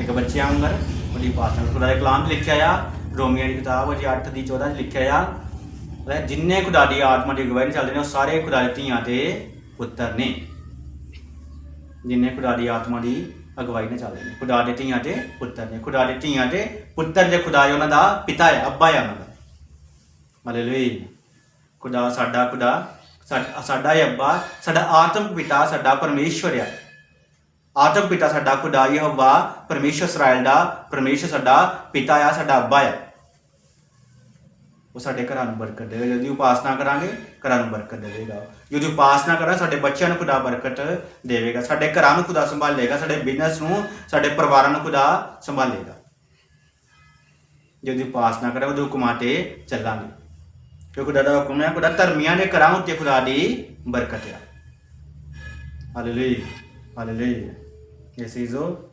ਇੱਕ ਬੱਚਿਆਂ ਵਾਂਗਰ ਉਹਦੀ ਉਪਾਸਨਾ ਕਰੋ। ਖੁਦਾ ਦੇ ਕਲਾਮ 'ਚ ਲਿਖਿਆ ਆ, ਰੋਮੀਆਂ ਦੀ ਕਿਤਾਬ ਉਹਦੀ 8 ਦੀ 14 'ਚ ਲਿਖਿਆ ਆ ਜਿੰਨੇ ਖੁਦਾ ਦੀ ਆਤਮਾ ਦੀ ਅਗਵਾਈ ਚੱਲਦੇ ਨੇ, ਉਹ ਸਾਰੇ ਖੁਦਾ ਦੇ ਧੀਆਂ ਦੇ ਪੁੱਤਰ ਨੇ। ਜਿੰਨੇ ਖੁਦਾ ਦੀ ਆਤਮਾ ਦੀ ਅਗਵਾਈ ਨਾਲ ਚੱਲਦੇ ਨੇ ਖੁਦਾ ਦੇ ਧੀਆਂ ਦੇ ਪੁੱਤਰ ਨੇ। ਖੁਦਾ ਦੇ ਧੀਆਂ ਦੇ ਪੁੱਤਰ ਦੇ ਖੁਦਾ ਹੈ ਉਹਨਾਂ ਦਾ ਪਿਤਾ ਹੈ, ਅੱਬਾ ਹੈ ਉਹਨਾਂ ਦਾ। ਹਾਲੇਲੂਇਆ ਖੁਦਾ ਸਾਡਾ ਖੁਦਾ ਸਾਡਾ ਹੈ ਅੱਬਾ, ਸਾਡਾ ਆਤਮ ਪਿਤਾ, ਸਾਡਾ ਪਰਮੇਸ਼ਵਰ ਹੈ ਆਤਮ ਪਿਤਾ ਸਾਡਾ ਖੁਦਾ ਯਹੋਵਾ, ਪਰਮੇਸ਼ਵਰ ਇਸਰਾਇਲ ਦਾ, ਪਰਮੇਸ਼ਵਰ ਸਾਡਾ ਪਿਤਾ ਆ, ਸਾਡਾ ਅੱਬਾ ਆ। ਉਹ ਸਾਡੇ ਘਰਾਂ ਨੂੰ ਬਰਕਤ ਦੇਵੇਗਾ ਜਿਹਦੀ ਉਪਾਸਨਾ ਕਰਾਂਗੇ, ਘਰਾਂ ਨੂੰ ਬਰਕਤ ਦੇਵੇਗਾ। ਜਿਹਦੀ ਉਪਾਸਨਾ ਕਰਾਂ ਸਾਡੇ ਬੱਚਿਆਂ ਨੂੰ ਖੁਦਾ ਬਰਕਤ ਦੇਵੇਗਾ। ਸਾਡੇ ਘਰਾਂ ਨੂੰ ਖੁਦਾ ਸੰਭਾਲੇਗਾ। ਸਾਡੇ ਬਿਜ਼ਨਸ ਨੂੰ, ਸਾਡੇ ਪਰਿਵਾਰਾਂ ਨੂੰ ਖੁਦਾ ਸੰਭਾਲੇਗਾ। ਜਿਹਦੀ ਉਪਾਸਨਾ ਕਰਾਂ ਉਹਦੇ ਹੁਕਮਾਂ ਤੇ ਚੱਲਾਂਗੇ। ਕਿਉਂਕਿ ਖੁਦਾ ਦਾ ਹੁਕਮ ਹੈ, ਖੁਦਾ ਧਰਮੀਆਂ ਦੇ ਘਰਾਂ ਉੱਤੇ ਖੁਦਾ ਦੀ ਬਰਕਤ ਹੈ ਹਾਲੇਲੂਇਆ ਹਾਲੇਲੂਇਆ ਇਸ ਇਜ਼ੋ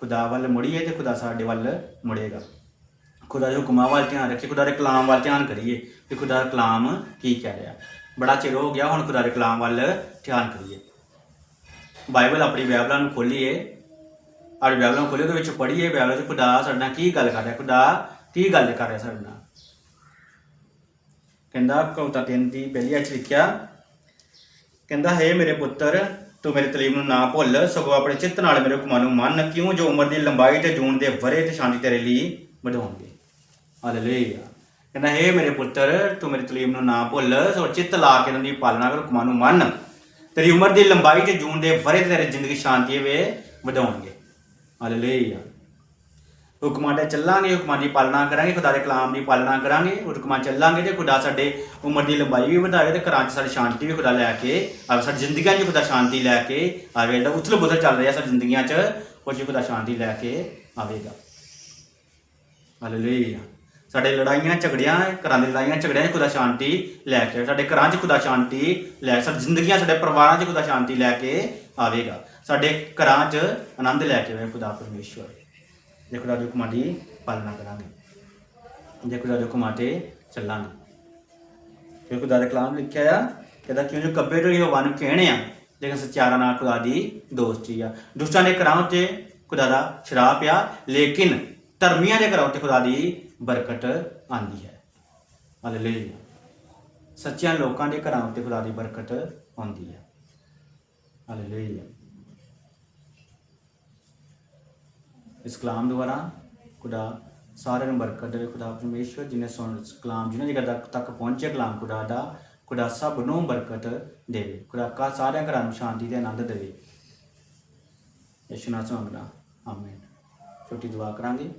ਖੁਦਾ ਵੱਲ ਮੁੜੀਏ ਤੇ ਖੁਦਾ ਸਾਡੇ ਵੱਲ ਮੁੜੇਗਾ। ਖੁਦਾ ਦੇ ਹੁਕਮਾਂ ਵੱਲ ਧਿਆਨ ਰੱਖੀਏ, ਖੁਦਾ ਦੇ ਕਲਾਮ ਵੱਲ ਧਿਆਨ ਕਰੀਏ ਕਿ ਖੁਦਾ ਦਾ ਕਲਾਮ ਕੀ ਕਹਿ ਰਿਹਾ? ਬੜਾ ਚਿਰ ਹੋ ਗਿਆ ਹੁਣ ਖੁਦਾ ਦੇ ਕਲਾਮ ਵੱਲ ਧਿਆਨ ਕਰੀਏ। ਬਾਈਬਲ ਆਪਣੀ ਬਾਈਬਲਾਂ ਨੂੰ ਖੋਲੀਏ ਔਰ ਬਾਈਬਲਾਂ ਨੂੰ ਖੋਲੀਏ ਉਹਦੇ ਵਿੱਚ ਪੜ੍ਹੀਏ ਬਾਈਬਲ 'ਚ ਖੁਦਾ ਸਾਡੇ ਨਾਲ ਕੀ ਗੱਲ ਕਰ ਰਿਹਾ, ਖੁਦਾ ਕੀ ਗੱਲ ਕਰ ਰਿਹਾ ਸਾਡੇ ਨਾਲ? ਕਹਿੰਦਾ, ਕਵਿਤਾ ਤਿੰਨ ਦੀ ਪਹਿਲੀ ਅਚ ਲਿਖਿਆ, ਕਹਿੰਦਾ, ਹੈ ਮੇਰੇ ਪੁੱਤਰ, ਤੂੰ ਮੇਰੇ ਤਲੀਮ ਨੂੰ ਨਾ ਭੁੱਲ, ਸਗੋਂ ਆਪਣੇ ਚਿੱਤ ਨਾਲ ਮੇਰੇ ਹੁਕਮਾਂ ਨੂੰ ਮੰਨ, ਕਿਉਂ ਜੋ ਉਮਰ ਦੀ ਲੰਬਾਈ ਤੇ ਜੂਨ ਦੇ ਵਰੇ ਤੇ ਸ਼ਾਂਤੀ ਤੇਰੇ ਲਈ ਵਧਾਉਣਗੇ? ਹਾਲੇਲੂਇਆ ਕਹਿੰਦਾ, ਹੈ ਮੇਰੇ ਪੁੱਤਰ, ਤੂੰ ਮੇਰੀ ਤਲੀਮ ਨੂੰ ਨਾ ਭੁੱਲ ਸੋ ਚਿੱਤ ਲਾ ਕੇ ਇਹਨਾਂ ਦੀ ਪਾਲਣਾ ਕਰ ਹੁਕਮਾਂ ਨੂੰ ਮੰਨ। ਤੇਰੀ ਉਮਰ ਦੀ ਲੰਬਾਈ ਤੇ ਜੂਨ ਦੇ ਵਰੇ ਤੇ ਤੇਰੀ ਜ਼ਿੰਦਗੀ ਸ਼ਾਂਤੀ ਵੇ ਵਧਾਉਣਗੇ। ਹਾਲੇਲੂਇਆ ਹੁਕਮਾਂ ਤੇ ਚੱਲਾਂਗੇ, ਹੁਕਮਾਂ ਦੀ ਪਾਲਣਾ ਕਰਾਂਗੇ, ਖੁਦਾ ਦੇ ਕਲਾਮ ਦੀ ਪਾਲਣਾ ਕਰਾਂਗੇ, ਹੁਕਮਾਂ ਚੱਲਾਂਗੇ ਤੇ ਖੁਦਾ ਸਾਡੇ ਉਮਰ ਦੀ ਲੰਬਾਈ ਵੀ ਵਧਾਏ ਤੇ ਘਰਾਂ 'ਚ ਸਾਡੀ ਸ਼ਾਂਤੀ ਵੀ ਖੁਦਾ ਲੈ ਕੇ ਆਵੇ ਸਾਡੀ ਜ਼ਿੰਦਗੀਆਂ 'ਚ ਖੁਦਾ ਸ਼ਾਂਤੀ ਲੈ ਕੇ ਆਵੇ। ਜਿਹੜਾ ਉਥਲ ਬੁਥਲ ਚੱਲ ਰਿਹਾ ਸਾਡੀ ਜ਼ਿੰਦਗੀਆਂ 'ਚ, ਉਹ 'ਚ ਖੁਦਾ ਸ਼ਾਂਤੀ ਲੈ ਕੇ ਆਵੇਗਾ। ਹਾਲੇਲੂਇਆ ਸਾਡੇ ਲੜਾਈਆਂ ਝਗੜਿਆਂ, ਘਰਾਂ ਦੀ ਲੜਾਈਆਂ ਝਗੜਿਆਂ 'ਚ ਖੁਦਾ ਸ਼ਾਂਤੀ ਲੈ ਕੇ ਆਵੇ। ਸਾਡੇ ਘਰਾਂ 'ਚ ਖੁਦਾ ਸ਼ਾਂਤੀ ਲੈ, ਸਾਡੀ ਜ਼ਿੰਦਗੀਆਂ, ਸਾਡੇ ਪਰਿਵਾਰਾਂ 'ਚ ਖੁਦਾ ਸ਼ਾਂਤੀ ਲੈ ਕੇ ਆਵੇਗਾ। ਸਾਡੇ ਘਰਾਂ 'ਚ ਆਨੰਦ ਲੈ ਕੇ ਆਵੇ ਖੁਦਾ ਪਰਮੇਸ਼ਵਰ। ਜੇ ਖੁਦਾ ਦੇ ਹੁਕਮਾਂ ਦੀ ਪਾਲਣਾ ਕਰਾਂਗੇ, ਜੇ ਖੁਦਾ ਦੇ ਹੁਕਮਾਂ ਤੇ ਚੱਲਾਂਗੇ। ਕਿਉਂਕਿ ਖੁਦਾ ਦੇ ਕਲਾਮ ਲਿਖਿਆ ਆ, ਕਹਿੰਦਾ ਕਿਉਂ ਜੋ ਕੱਬੇ ਤੋਂ ਯਹੋਵਾ ਨੂੰ ਕਹਿਣੇ ਆ, ਲੇਕਿਨ ਸੱਚਾਰਾਂ ਨਾਲ ਖੁਦਾ ਦੀ ਦੋਸਤੀ ਆ। ਦੁਸ਼ਟਾਂ ਦੇ ਘਰਾਂ ਉੱਤੇ ਖੁਦਾ ਦਾ ਸ਼ਰਾਪ ਆ, ਲੇਕਿਨ ਧਰਮੀਆਂ ਦੇ ਘਰਾਂ ਉੱਤੇ ਖੁਦਾ ਦੀ ਬਰਕਤ ਆਂਦੀ ਹੈ। ਹਾਲੇਲੂਇਆ ਸੱਚਿਆਂ ਲੋਕਾਂ ਦੇ ਘਰਾਂ ਉੱਤੇ ਖੁਦਾ ਦੀ ਬਰਕਤ ਆਉਂਦੀ ਹੈ। ਹਾਲੇਲੂਇਆ ਇਸ ਕਲਾਮ ਦੁਆਰਾ ਖੁਦਾ ਸਾਰਿਆਂ ਨੂੰ ਬਰਕਤ ਦੇਵੇ। ਖੁਦਾ ਪਰਮੇਸ਼ਵਰ ਜਿਨੇ ਸੁਣ ਕਲਾਮ ਜਿਹਨੇ ਜਗ੍ਹਾ ਤੱਕ ਤੱਕ ਪਹੁੰਚੇ ਕਲਾਮ, ਖੁਦਾ ਦਾ, ਖੁਦਾ ਸਭ ਨੂੰ ਬਰਕਤ ਦੇਵੇ। ਖੁਦਾ ਕਾ ਸਾਰਿਆਂ ਘਰਾਂ ਨੂੰ ਸ਼ਾਂਤੀ ਤੇ ਆਨੰਦ ਦੇਵੇ। ਯਿਸੂ ਨਾਮ ਮੰਗਦਾ ਛੋਟੀ ਦੁਆ ਕਰਾਂਗੇ।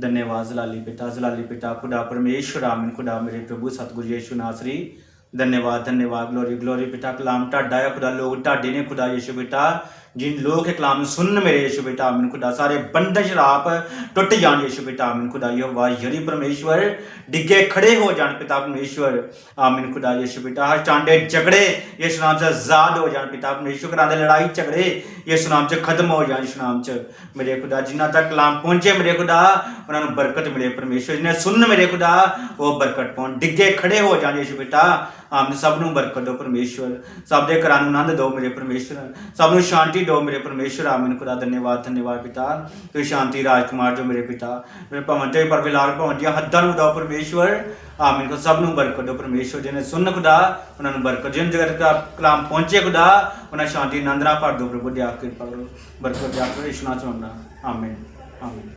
ਧੰਨਵਾਦ ਜ਼ਲਾਲੀ ਪਿਤਾ ਜ਼ਲਾਲੀ ਪਿਤਾ, ਖੁਦਾ ਪਰਮੇਸ਼ਵਰ ਆਮੀਨ, ਖੁਦਾ ਮੇਰੇ ਪ੍ਰਭੂ, ਸਤਿਗੁਰੂ ਯਿਸੂ ਨਾਸਰੀ। ਧੰਨਵਾਦ ਧੰਨਵਾਦ ਗਲੋਰੀ ਗਲੋਰੀ ਪਿਤਾ, ਕਲਾਮ ਤੁਹਾਡਾ ਹੈ ਖੁਦਾ ਲੋਕ ਤੁਹਾਡੇ ਨੇ, ਖੁਦਾ ਯਿਸੂ ਪਿਤਾ। ਜਿਨ ਲੋਕ ਇਹ ਕਲਾਮ ਨੂੰ ਸੁਣਨ ਮੇਰੇ ਯਿਸੂ ਬੇਟਾ ਆਮੀਨ ਖੁਦਾ ਸਾਰੇ ਬੰਦਸ਼ ਰਾਪ ਟੁੱਟ ਜਾਣ ਯਿਸੂ ਬੇਟਾ ਆਮੀਨ ਖੁਦਾ ਯਹੋਵਾ ਯਰੀ ਪਰਮੇਸ਼ਵਰ, ਡਿੱਗੇ ਖੜੇ ਹੋ ਜਾਣ ਪਿਤਾ ਪਰਮੇਸ਼ਵਰ। ਆਮੀਨ, ਖੁਦਾ ਯਿਸੂ ਬੇਟਾ, ਹਰ ਚਾਂਡੇ ਝਗੜੇ, ਯਿਸੂ ਨਾਮ ਸੇ ਆਜ਼ਾਦ ਹੋ ਜਾਣ ਪਿਤਾ ਪਰਮੇਸ਼ਵਰ ਕਰਾਂ ਦੇ ਲੜਾਈ ਝਗੜੇ, ਯਿਸੂ ਨਾਮ ਚ ਖਤਮ ਹੋ ਜਾਣ, ਯਿਸੂ ਨਾਮ ਚ। ਮੇਰੇ ਖੁਦਾ, ਜਿਨ੍ਹਾਂ ਤੱਕ ਕਲਾਮ ਪਹੁੰਚੇ ਮੇਰੇ ਖੁਦਾ, ਉਹਨਾਂ ਨੂੰ ਬਰਕਤ ਮਿਲੇ ਪਰਮੇਸ਼ਵਰ ਜਿਹਨੇ ਸੁਣਨ ਮੇਰੇ ਖੁਦਾ, ਉਹ ਬਰਕਤ ਪਾਉਣ, ਡਿੱਗੇ ਖੜੇ ਹੋ ਜਾਣ ਯਿਸੂ ਬੇਟਾ। ਆਮਨ, ਸਭ ਨੂੰ ਬਰਕਤ ਦਿਓ ਪਰਮੇਸ਼ਵਰ। ਸਭ ਦੇ ਘਰਾਂ ਨੂੰ ਆਨੰਦ ਦਿਓ ਮੇਰੇ ਪਰਮੇਸ਼ਵਰ। ਸਭ ਨੂੰ ਸ਼ਾਂਤੀ ਦਿਓ ਮੇਰੇ ਪਰਮੇਸ਼ਵਰ ਆਮਨ, ਖੁਦਾ ਧੰਨਵਾਦ ਧੰਨਵਾਦ ਪਿਤਾ। ਤੁਸੀਂ ਸ਼ਾਂਤੀ, ਰਾਜਕੁਮਾਰ ਜੋ ਮੇਰੇ ਪਿਤਾ। ਮੇਰੇ ਭਵਨ ਤੇ ਪਰ ਭਵਨ ਦੀਆਂ ਹੱਦਾਂ ਨੂੰ ਦਿਓ ਪਰਮੇਸ਼ਵਰ ਆਮੀਨ, ਖੁਦਾ ਸਭ ਨੂੰ ਬਰਕਤ ਦਿਓ। ਪਰਮੇਸ਼ਵਰ ਜਿਹਨੇ ਸੁਣ ਖੁਦਾ, ਉਹਨਾਂ ਨੂੰ ਬਰਕਤ ਜਿਨ ਜਗਤ ਦਾ ਕਲਾਮ ਪਹੁੰਚੇ ਖੁਦਾ, ਉਹਨਾਂ ਸ਼ਾਂਤੀ, ਆਨੰਦ ਭਰ ਦਿਓ ਪ੍ਰਭੂ ਦੀ ਆਖਿਰ ਕਰੋ। ਬਰਕਤ ਦੀ ਆਖਿਰ ਇਸ਼ਨਾ ਚਾਹੁੰਦਾ। ਆਮੀਨ ਆਮੀਨ।